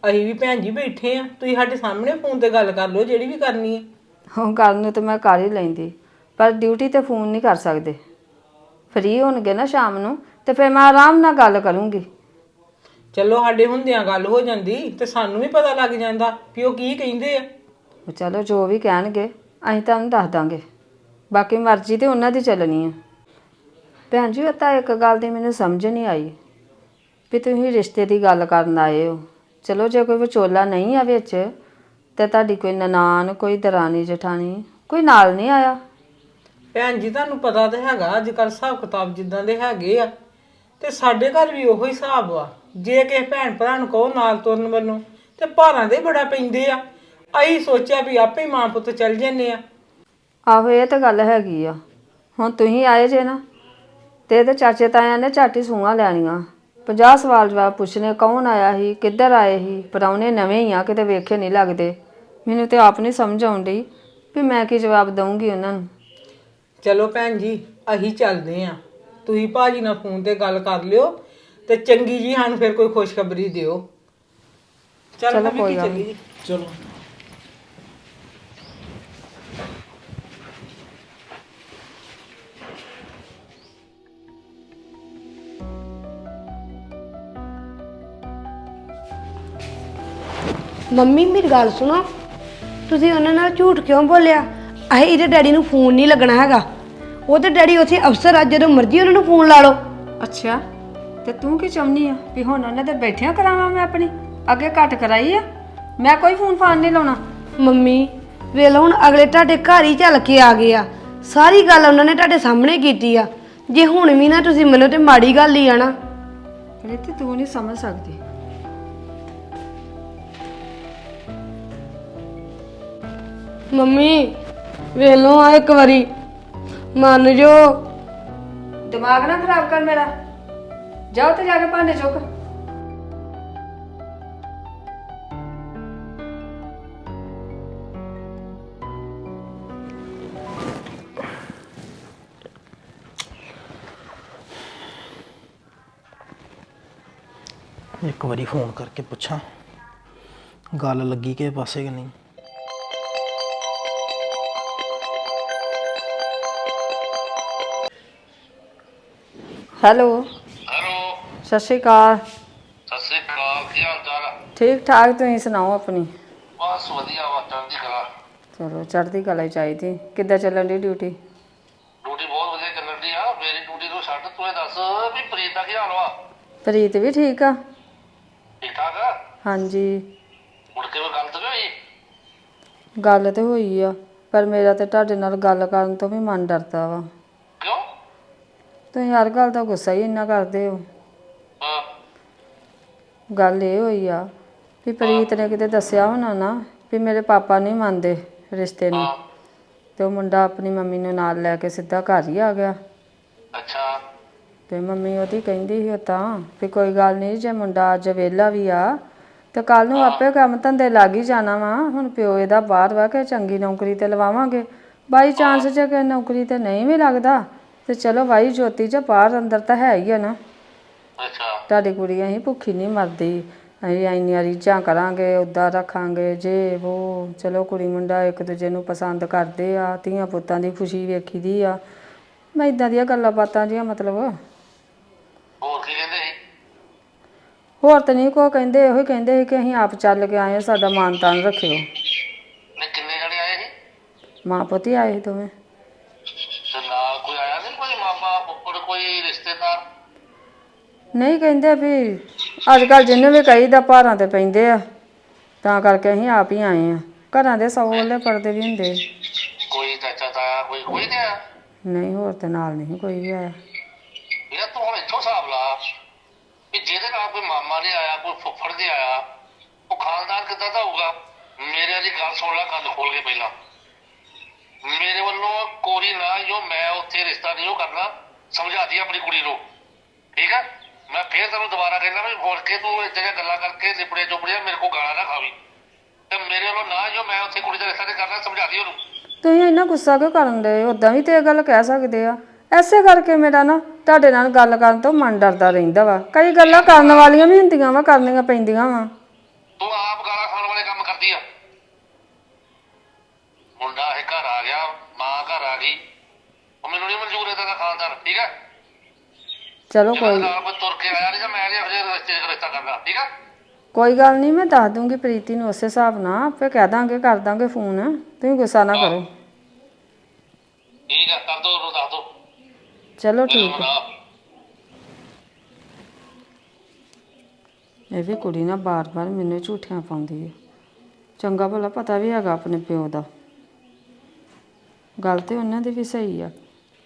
Speaker 5: ਅਸੀਂ ਵੀ ਭੈਣ ਜੀ ਬੈਠੇ ਆ ਤੁਸੀਂ ਸਾਡੇ ਸਾਹਮਣੇ ਫੋਨ ਤੇ ਗੱਲ ਕਰ ਲਓ ਜਿਹੜੀ ਵੀ ਕਰਨੀ ਹੈ।
Speaker 1: ਹੁਣ ਕਰਨ ਨੂੰ ਤੇ ਮੈਂ ਕਰ ਹੀ ਲੈਂਦੀ ਪਰ ਡਿਊਟੀ ਤੇ ਫੋਨ ਨਹੀਂ ਕਰ ਸਕਦੇ। ਫ੍ਰੀ ਹੋਣਗੇ ਨਾ ਸ਼ਾਮ ਨੂੰ ਤੇ ਫਿਰ ਮੈਂ ਆਰਾਮ ਨਾਲ ਗੱਲ ਕਰੂੰਗੀ।
Speaker 5: ਚਲੋ ਸਾਡੇ ਹੁੰਦਿਆਂ ਗੱਲ ਹੋ ਜਾਂਦੀ ਤੇ ਸਾਨੂੰ ਵੀ ਪਤਾ ਲੱਗ ਜਾਂਦਾ ਵੀ ਉਹ ਕੀ ਕਹਿੰਦੇ ਆ।
Speaker 1: ਚਲੋ ਜੋ ਵੀ ਕਹਿਣਗੇ ਅਸੀਂ ਤੁਹਾਨੂੰ ਦੱਸ ਦਾਂਗੇ। ਬਾਕੀ ਮਰਜ਼ੀ ਤੇ ਉਹਨਾਂ ਦੀ ਚੱਲਣੀ ਆ। ਭੈਣ ਜੀ, ਉਹ ਤਾਂ ਇੱਕ ਗੱਲ ਦੀ ਮੈਨੂੰ ਸਮਝ ਨਹੀਂ ਆਈ ਵੀ ਤੁਸੀਂ ਰਿਸ਼ਤੇ ਦੀ ਗੱਲ ਕਰਨ ਆਏ ਹੋ। ਚਲੋ, ਜੇ ਕੋਈ ਵਿਚੋਲਾ ਨਹੀਂ ਆ ਵਿੱਚ, ਤੇ ਤੁਹਾਡੀ ਕੋਈ ਨਨਾਣ, ਕੋਈ ਦਰਾਣੀ, ਜਠਾਣੀ, ਕੋਈ ਨਾਲ ਨਹੀਂ ਆਇਆ?
Speaker 5: ਭੈਣ ਜੀ, ਤੁਹਾਨੂੰ ਪਤਾ ਤਾਂ ਹੈਗਾ ਅੱਜ ਕੱਲ ਹਿਸਾਬ ਕਿਤਾਬ ਜਿੱਦਾਂ ਦੇ ਹੈਗੇ ਆ, ਤੇ ਸਾਡੇ ਘਰ ਵੀ ਉਹੋ ਹੀ ਹਿਸਾਬ ਆ। ਜੇ ਕਿਸੇ ਭੈਣ ਭਰਾ ਨੂੰ ਕਹੋ ਨਾਲ ਤੁਰਨ ਵੱਲੋਂ, ਤੇ ਭਾਰਾਂ ਦੇ ਬੜਾ ਪੈਂਦੇ ਆ। ਅਸੀਂ ਸੋਚਿਆ ਵੀ ਆਪੇ ਮਾਂ ਪੁੱਤ ਚੱਲ ਜੰਨੇ ਆ।
Speaker 1: ਆਹੋ ਇਹ ਤਾਂ ਗੱਲ ਹੈਗੀ ਆ। ਹੁਣ ਤੁਸੀਂ ਆਏ ਜੇ ਨਾ ਤੇ ਇਹਦੇ ਚਾਚੇ ਤਾਇਆਂ ਨੇ ਝਾਟੀ ਸੂਆਂ ਲੈਣੀਆਂ। 50 ਸਵਾਲ ਜਵਾਬ ਪੁੱਛਣੇ ਕੌਣ ਆਇਆ ਸੀ ਕਿੱਧਰ ਆਏ ਸੀ? ਪਰਾਉਣੇ ਨਵੇਂ ਹੀ ਆ ਕਿਤੇ ਵੇਖੇ ਨਹੀਂ ਲੱਗਦੇ। ਮੈਨੂੰ ਤੇ ਆਪ ਨਹੀਂ ਸਮਝ ਆਉਂਦੀ ਵੀ ਮੈਂ ਕੀ ਜਵਾਬ ਦਵਾਂਗੀ ਉਹਨਾਂ ਨੂੰ।
Speaker 5: ਚਲੋ ਭੈਣ ਜੀ ਅਸੀਂ ਚੱਲਦੇ ਆ। ਤੁਸੀਂ ਭਾਜੀ ਨਾਲ ਫੋਨ ਤੇ ਗੱਲ ਕਰ ਲਿਓ ਤੇ ਚੰਗੀ ਜੀ ਸਾਨੂੰ ਫਿਰ ਕੋਈ ਖੁਸ਼ਖਬਰੀ ਦਿਓ। ਚੱਲ
Speaker 1: ਕੋਈ ਗੱਲ
Speaker 5: ਚੱਲੀ ਜੀ।
Speaker 4: ਚਲੋ।
Speaker 3: ਮੰਮੀ ਮੇਰੀ ਗੱਲ ਸੁਣੋ। ਤੁਸੀਂ ਉਹਨਾਂ ਨਾਲ ਝੂਠ ਕਿਉਂ ਬੋਲਿਆ? ਅਹੇ ਇਹਦੇ ਡੈਡੀ ਨੂੰ ਫੋਨ ਨਹੀਂ ਲੱਗਣਾ ਹੈਗਾ। ਉਹਦੇ ਡੈਡੀ ਉੱਥੇ ਅਫਸਰ ਆ ਜਦੋਂ ਮਰਜ਼ੀ ਉਹਨਾਂ ਨੂੰ ਫੋਨ ਲਾ ਲਓ।
Speaker 1: ਅੱਛਾ ਤੇ ਤੂੰ ਕੀ ਚਾਹੁੰਦੀ ਆ? ਵੀ ਹੁਣ ਉਹਨਾਂ ਦੇ ਬੈਠਿਆਂ ਕਰਾਵਾਂ ਮੈਂ ਆਪਣੀ? ਅੱਗੇ ਘੱਟ ਕਰਾਈ ਆ? ਮੈਂ ਕੋਈ ਫੋਨ ਫਾਨ ਨਹੀਂ ਲਾਉਣਾ।
Speaker 3: ਮੰਮੀ ਵੇਖ ਲਓ ਹੁਣ ਅਗਲੇ ਤੁਹਾਡੇ ਘਰ ਹੀ ਚੱਲ ਕੇ ਆ ਗਏ ਆ। ਸਾਰੀ ਗੱਲ ਉਹਨਾਂ ਨੇ ਤੁਹਾਡੇ ਸਾਹਮਣੇ ਕੀਤੀ ਆ। ਜੇ ਹੁਣ ਵੀ ਨਾ ਤੁਸੀਂ ਮੰਨੋ ਤੇ ਮਾੜੀ ਗੱਲ ਹੀ ਆ ਨਾ।
Speaker 1: ਤੇ ਤੂੰ ਨਹੀਂ ਸਮਝ ਸਕਦੀ।
Speaker 3: ਮੰਮੀ ਵੇਖ ਲਓ ਆ ਇੱਕ ਵਾਰੀ। ਮੰਨ ਜੋ
Speaker 1: ਦਿਮਾਗ ਨਾ ਖਰਾਬ ਕਰ ਮੇਰਾ। ਜਾਓ ਤੇ ਜਾ ਕੇ ਭਾਂਡੇ ਚੁੱਕ।
Speaker 4: ਇੱਕ ਵਾਰੀ ਫੋਨ ਕਰਕੇ ਪੁੱਛਾਂ। ਗੱਲ ਲੱਗੀ ਕਿ ਪਾਸੇ ਕਿ ਨਹੀਂ?
Speaker 1: ਹੈਲੋ।
Speaker 2: ਹੈਲੋ।
Speaker 1: ਸਤਿ ਸ਼੍ਰੀ ਅਕਾਲ।
Speaker 2: ਸਤਿ ਸ੍ਰੀ ਅਕਾਲ ਕੀ ਹਾਲ ਚਾਲ ਆ?
Speaker 1: ਠੀਕ ਠਾਕ ਤੁਸੀਂ ਸੁਣਾਓ ਆਪਣੀ?
Speaker 2: ਬਸ ਵਧੀਆ ਵਾ ਚੜ੍ਹਦੀ ਕਲਾ।
Speaker 1: ਚਲੋ ਚੜ੍ਹਦੀ ਕਲਾ ਹੀ ਚਾਹੀਦੀ। ਕਿੱਦਾਂ ਚੱਲਣ ਦੀ ਡਿਊਟੀ
Speaker 2: ਡਿਊਟੀ ਬਹੁਤ ਵਧੀਆ ਚੱਲਣ ਦੀ ਆ। ਮੇਰੀ ਡਿਊਟੀ ਤੋਂ ਛੱਡ ਤੂੰ ਇਹ ਦੱਸ ਵੀ ਪ੍ਰੀਤ ਦਾ ਕੀ ਹਾਲ ਵਾ?
Speaker 1: ਪ੍ਰੀਤ ਵੀ ਠੀਕ ਆ?
Speaker 2: ਠੀਕ ਠਾਕ ਆ?
Speaker 1: ਹਾਂਜੀ।
Speaker 2: ਮੁੜ ਕੇ ਕੋਈ ਗੱਲ ਤਾਂ ਹੋਈ?
Speaker 1: ਗੱਲ ਤੇ ਹੋਈ ਆ ਪਰ ਮੇਰਾ ਤੇ ਤੁਹਾਡੇ ਨਾਲ ਗੱਲ ਕਰਨ ਤੋਂ ਵੀ ਮਨ ਡਰਦਾ ਵਾ। ਤੁਸੀਂ ਹਰ ਗੱਲ ਦਾ ਗੁੱਸਾ ਹੀ ਇੰਨਾ ਕਰਦੇ ਹੋ।
Speaker 2: ਹਾਂ।
Speaker 1: ਗੱਲ ਇਹ ਹੋਈ ਆ ਵੀ ਪ੍ਰੀਤ ਨੇ ਕਿਤੇ ਦੱਸਿਆ ਹੋਣਾ ਨਾ ਵੀ ਮੇਰੇ ਪਾਪਾ ਨਹੀਂ ਮੰਨਦੇ ਰਿਸ਼ਤੇ ਨੂੰ।
Speaker 2: ਹਾਂ।
Speaker 1: ਤੇ ਉਹ ਮੁੰਡਾ ਆਪਣੀ ਮੰਮੀ ਨੂੰ ਨਾਲ ਲੈ ਕੇ ਸਿੱਧਾ ਘਰ ਹੀ ਆ ਗਿਆ।
Speaker 2: ਅੱਛਾ।
Speaker 1: ਤੇ ਮੰਮੀ ਉਹਦੀ ਕਹਿੰਦੀ ਸੀ ਉਹ ਤਾਂ ਵੀ ਕੋਈ ਗੱਲ ਨਹੀਂ ਜੇ ਮੁੰਡਾ ਅੱਜ ਵਿਹਲਾ ਵੀ ਆ ਤੇ ਕੱਲ ਨੂੰ ਆਪੇ ਕੰਮ ਧੰਦੇ ਲੱਗ ਹੀ ਜਾਣਾ ਵਾ। ਹੁਣ ਪਿਓ ਇਹਦਾ ਬਾਹਰ ਵਾ ਕੇ ਚੰਗੀ ਨੌਕਰੀ ਤੇ ਲਵਾਵਾਂਗੇ। ਬਾਈ ਚਾਂਸ ਜੇ ਕਿ ਨੌਕਰੀ ਤੇ ਨਹੀਂ ਵੀ ਲੱਗਦਾ ਤੇ ਚਲੋ ਬਾਈ ਜੋਤੀ ਚ ਬਾਹਰ ਅੰਦਰ ਤਾਂ ਹੈ ਹੀ ਆ ਨਾ।
Speaker 2: ਅੱਛਾ।
Speaker 1: ਤੁਹਾਡੀ ਕੁੜੀ ਅਸੀਂ ਭੁੱਖੀ ਨਹੀਂ ਮਰਦੀ। ਅਸੀਂ ਇੰਨੀਆਂ ਰੀਝਾਂ ਕਰਾਂਗੇ ਉਦਾਂ ਰੱਖਾਂਗੇ ਜੇ ਉਹ ਚਲੋ ਕੁੜੀ ਮੁੰਡਾ ਇੱਕ ਦੂਜੇ ਨੂੰ ਪਸੰਦ ਕਰਦੇ ਆ ਧੀਆਂ ਪੁੱਤਾਂ ਦੀ ਖੁਸ਼ੀ ਵੇਖੀਦੀ ਆ। ਮੈਂ ਇਦਾਂ ਦੀਆਂ ਗੱਲਾਂ ਬਾਤਾਂ ਜੀਆਂ ਮਤਲਬ।
Speaker 2: ਹੋਰ ਕੀ ਕਹਿੰਦੇ ਸੀ?
Speaker 1: ਹੋਰ ਤਾਂ ਨਹੀਂ ਕੋ ਕਹਿੰਦੇ ਇਹੋ ਹੀ ਕਹਿੰਦੇ ਸੀ ਕਿ ਅਸੀਂ ਆਪ ਚੱਲ ਕੇ ਆਏ ਹਾਂ, ਸਾਡਾ ਮਾਨ ਤਾਨ ਰੱਖਿਓ।
Speaker 2: ਨੇ ਕਿੰਨੇ ਜਣੇ ਆਏ ਸੀ?
Speaker 1: ਮਾਂ ਪੁੱਤ ਹੀ ਆਏ ਸੀ ਦੋਵੇਂ।
Speaker 2: ਨਹੀਂ
Speaker 1: ਕਹਿੰਦੇ ਵੀ ਅੱਜ ਕੱਲ ਜਿਹਨੂੰ ਵੀ ਕਹੀਦਾ ਭਾਰਾਂ ਤੇ ਪੈਂਦੇ ਆ ਤਾਂ ਕਰਕੇ ਅਸੀਂ ਆਪ ਹੀ ਆਏ ਆ। ਘਰਾਂ ਦੇ ਸੌ ਵਾਲੇ ਪਰਦੇ ਵੀ ਹੁੰਦੇ
Speaker 2: ਕੋਈ ਚਾਚਾ ਤਾਇਆ ਕੋਈ ਕੋਈ ਨਹੀਂ ਆਇਆ?
Speaker 1: ਨਹੀਂ ਹੋਰ ਤੇ ਨਾਲ ਨਹੀਂ ਕੋਈ ਵੀ ਆਇਆ।
Speaker 2: ਯਾਰ ਤੂੰ ਹੁਣ ਇੱਥੋਂ ਹਿਸਾਬ ਲਾ ਕਿ ਜਿਹਦੇ ਨਾਲ ਕੋਈ ਮਾਮਾ ਨਹੀਂ ਆਇਆ ਕੋਈ ਫੁੱਫੜ ਨਹੀਂ ਆਇਆ ਉਹ ਖਾਨਦਾਨ ਕਿੱਦਾਂ ਦਾ ਹੋਊਗਾ? ਮੇਰੇ ਵਾਲੀ ਗੱਲ ਸੁਣ ਲੈ ਕੰਨ ਖੋਲ ਕੇ ਪਹਿਲਾਂ। ਮੇਰੇ ਵੱਲੋਂ ਕੋਰੀ ਨਾ ਜੋ ਮੈਂ ਉੱਥੇ ਰਿਸ਼ਤਾ ਨਹੀਂ ਉਹ ਕਰਨਾ ਸਮਝਾ ਦੀ ਆਪਣੀ ਕੁੜੀ ਨੂੰ। ਠੀਕ ਆ? ਮੈਂ ਫੇਰ ਤੈਨੂੰ ਦੁਬਾਰਾ ਕਹਿੰਦਾ ਵੀ ਫੋਨ ਕੇ ਤੂੰ ਇਹ ਜਗ੍ਹਾ ਗੱਲਾਂ ਕਰਕੇ ਲਿਪੜੇ ਚੁਪੜੀਆਂ ਮੇਰੇ ਕੋਲ ਗਾਲਾਂ ਨਾ ਖਾਵੀ। ਤੇ ਮੇਰੇ ਵੱਲੋਂ ਨਾ ਜੋ ਮੈਂ ਉੱਥੇ ਕੁੜੀ ਦਾ ਰਿਸ਼ਤਾ ਨਹੀਂ ਕਰਨਾ ਸਮਝਾ ਦੀ ਉਹਨੂੰ।
Speaker 1: ਤੁਸੀਂ ਇੰਨਾ ਗੁੱਸਾ ਕਿਉਂ ਕਰਨ ਦੇ ਉਦਾਂ ਵੀ ਤੇ ਇਹ ਗੱਲ ਕਹਿ ਸਕਦੇ ਆ। ਐਸੇ ਕਰਕੇ ਮੇਰਾ ਨਾ ਤੁਹਾਡੇ ਨਾਲ ਗੱਲ ਕਰਨ ਤੋਂ ਮਨ ਡਰਦਾ ਰਹਿੰਦਾ ਵਾ। ਕਈ ਗੱਲਾਂ ਕਰਨ ਵਾਲੀਆਂ ਵੀ ਹੁੰਦੀਆਂ ਵਾ ਕਰਨੀਆਂ ਪੈਂਦੀਆਂ ਵਾ।
Speaker 2: ਤੂੰ ਆਪ ਗਾਲਾਂ ਖਾਣ ਵਾਲੇ ਕੰਮ ਕਰਦੀ ਆ। ਮੁੰਡਾ ਇਹ ਘਰ ਆ ਗਿਆ ਮਾਂ ਘਰ ਆ ਗਈ। ਉਹ ਮੈਨੂੰ ਨਹੀਂ ਮਨਜ਼ੂਰ ਇਹਦਾ ਦਾ ਖਾਨਦਾਨ ਠੀਕ ਆ
Speaker 1: ਚਲੋ ਕੋਈ
Speaker 2: ਨਾਲ ਕੋਈ ਤੁਰ ਕੇ ਆਇਆ ਨਹੀਂ ਜਾਂ ਮੈਂ ਇਹੋ ਜਿਹੇ ਰਿਸ਼ਤੇ ਰਿਸ਼ਤਾ ਕਰਨਾ ਠੀਕ ਆ?
Speaker 1: ਕੋਈ ਗੱਲ ਨਹੀਂ ਮੈਂ ਦੱਸ ਦੂੰਗੀ ਪ੍ਰੀਤੀ ਨੂੰ ਉਸੇ ਹਿਸਾਬ ਨਾਲ ਆਪੇ ਕਹਿ ਦਾਂਗੇ ਕਰ ਦਾਂਗੇ ਫੋਨ। ਤੁਸੀਂ ਗੁੱਸਾ ਨਾ ਕਰੋ।
Speaker 2: ਠੀਕ ਆ ਕਰ ਦੋ ਦੱਸ ਦੋ।
Speaker 1: ਚਲੋ ਠੀਕ
Speaker 2: ਹਾਂ
Speaker 1: ਇਹ ਵੀ ਕੁੜੀ ਨਾ ਬਾਰ-ਬਾਰ ਮੈਨੂੰ ਝੂਠੀਆਂ ਪਾਉਂਦੀ ਹੈ ਚੰਗਾ ਭਲਾ ਪਤਾ ਵੀ ਹੈਗਾ ਆਪਣੇ ਪਿਓ ਦਾ। ਗੱਲ ਤੇ ਉਹਨਾਂ ਦੀ ਵੀ ਸਹੀ ਆ।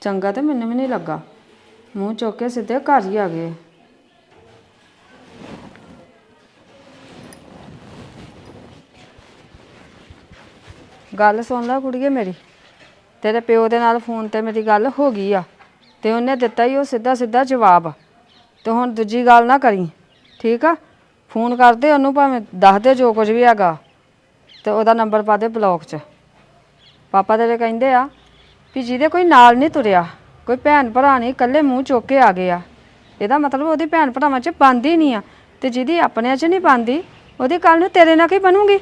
Speaker 1: ਚੰਗਾ ਤੇ ਮੈਨੂੰ ਵੀ ਨਹੀਂ ਲੱਗਾ। ਮੂੰਹ ਚੁੱਕ ਕੇ ਸਿੱਧੇ ਘਰ ਹੀ ਆ ਗਏ। ਗੱਲ ਸੁਣ ਲੈ ਕੁੜੀਏ ਮੇਰੀ। ਤੇਰੇ ਪਿਓ ਦੇ ਨਾਲ ਫੋਨ ਤੇ ਮੇਰੀ ਗੱਲ ਹੋ ਗਈ ਆ। ਤੇ ਉਹਨੇ ਦਿੱਤਾ ਹੀ ਉਹ ਸਿੱਧਾ ਸਿੱਧਾ ਜਵਾਬ। ਤੇ ਹੁਣ ਦੂਜੀ ਗੱਲ ਨਾ ਕਰੀ। ਠੀਕ ਆ? ਫੋਨ ਕਰਦੇ ਉਹਨੂੰ ਭਾਵੇਂ ਦੱਸ ਦੇ ਜੋ ਕੁਝ ਵੀ ਹੈਗਾ। ਤੇ ਉਹਦਾ ਨੰਬਰ ਪਾ ਦੇ ਬਲੌਕ 'ਚ। ਪਾਪਾ ਤੇਰੇ ਕਹਿੰਦੇ ਆ ਵੀ ਜਿਹਦੇ ਕੋਈ ਨਾਲ ਨਹੀਂ ਤੁਰਿਆ। ਕੋਈ ਭੈਣ ਭਰਾ ਨਹੀਂ ਇਕੱਲੇ ਮੂੰਹ ਚੁੱਕ ਕੇ ਆ ਗਏ ਆ। ਇਹਦਾ ਮਤਲਬ ਉਹਦੀ ਭੈਣ ਭਰਾਵਾਂ 'ਚ ਬੰਦੀ ਨਹੀਂ ਆ ਤੇ ਜਿਹਦੀ ਆਪਣਿਆਂ 'ਚ ਨਹੀਂ ਬੰਦੀ ਉਹਦੀ ਕੱਲ ਨੂੰ ਤੇਰੇ ਨਾਲ ਕੀ ਬਣੂਗੀ?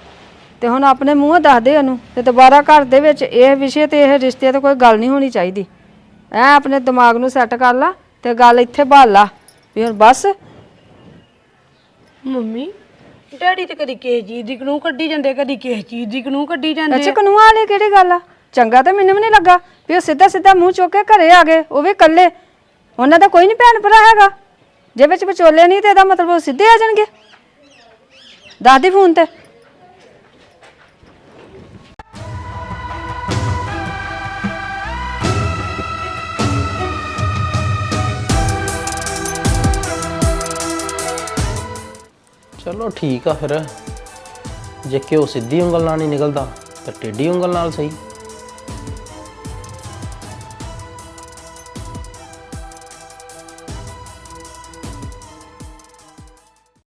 Speaker 1: ਤੇ ਹੁਣ ਆਪਣੇ ਮੂੰਹੋਂ ਦੱਸ ਦੇ ਉਹਨੂੰ ਤੇ ਦੁਬਾਰਾ ਘਰ ਦੇ ਵਿੱਚ ਇਹ ਵਿਸ਼ੇ ਤੇ ਇਹ ਰਿਸ਼ਤੇ ਤੇ ਕੋਈ ਗੱਲ ਨਹੀਂ ਹੋਣੀ ਚਾਹੀਦੀ। ਐ ਆਪਣੇ ਦਿਮਾਗ ਨੂੰ ਸੈੱਟ ਕਰ ਲਾ ਤੇ ਗੱਲ ਇੱਥੇ ਭਾਲ ਲਾ ਵੀ ਹੁਣ ਬਸ।
Speaker 3: ਮੰਮੀ ਡੈਡੀ ਤੇ ਕਦੀ ਕਿਸੇ ਚੀਜ਼ ਦੀ ਕਨੂੰ ਕੱਢੀ ਜਾਂਦੇ ਕਦੀ ਕਿਸੇ ਚੀਜ਼ ਦੀ ਕਨੂੰ ਕੱਢੀ ਜਾਂਦੇ
Speaker 1: ਅੱਛਾ ਕਨੂਆ ਵਾਲੀ ਕਿਹੜੀ ਗੱਲ ਆ? ਚੰਗਾ ਤਾਂ ਮੈਨੂੰ ਵੀ ਨਹੀਂ ਲੱਗਾ ਵੀ ਉਹ ਸਿੱਧਾ ਸਿੱਧਾ ਮੂੰਹ ਚੁੱਕ ਕੇ ਘਰੇ ਆ ਗਏ, ਉਹ ਵੀ ਇਕੱਲੇ। ਉਹਨਾਂ ਦਾ ਕੋਈ ਨਹੀਂ ਭੈਣ ਭਰਾ ਹੈਗਾ। ਜੇ ਵਿੱਚ ਵਿਚੋਲੇ ਨਹੀਂ ਤੇ ਇਹਦਾ ਮਤਲਬ ਉਹ ਸਿੱਧੇ ਆ ਜਾਣਗੇ। ਦਾਦੀ ਫੋਨ ਤੇ।
Speaker 4: ਚਲੋ ਠੀਕ ਆ ਫਿਰ। ਜੇ ਘਿਓ ਸਿੱਧੀ ਉਂਗਲ ਨਾਲ ਨਹੀਂ ਨਿਕਲਦਾ, ਤਾਂ ਟੇਢੀ ਉਂਗਲ ਨਾਲ ਸਹੀ।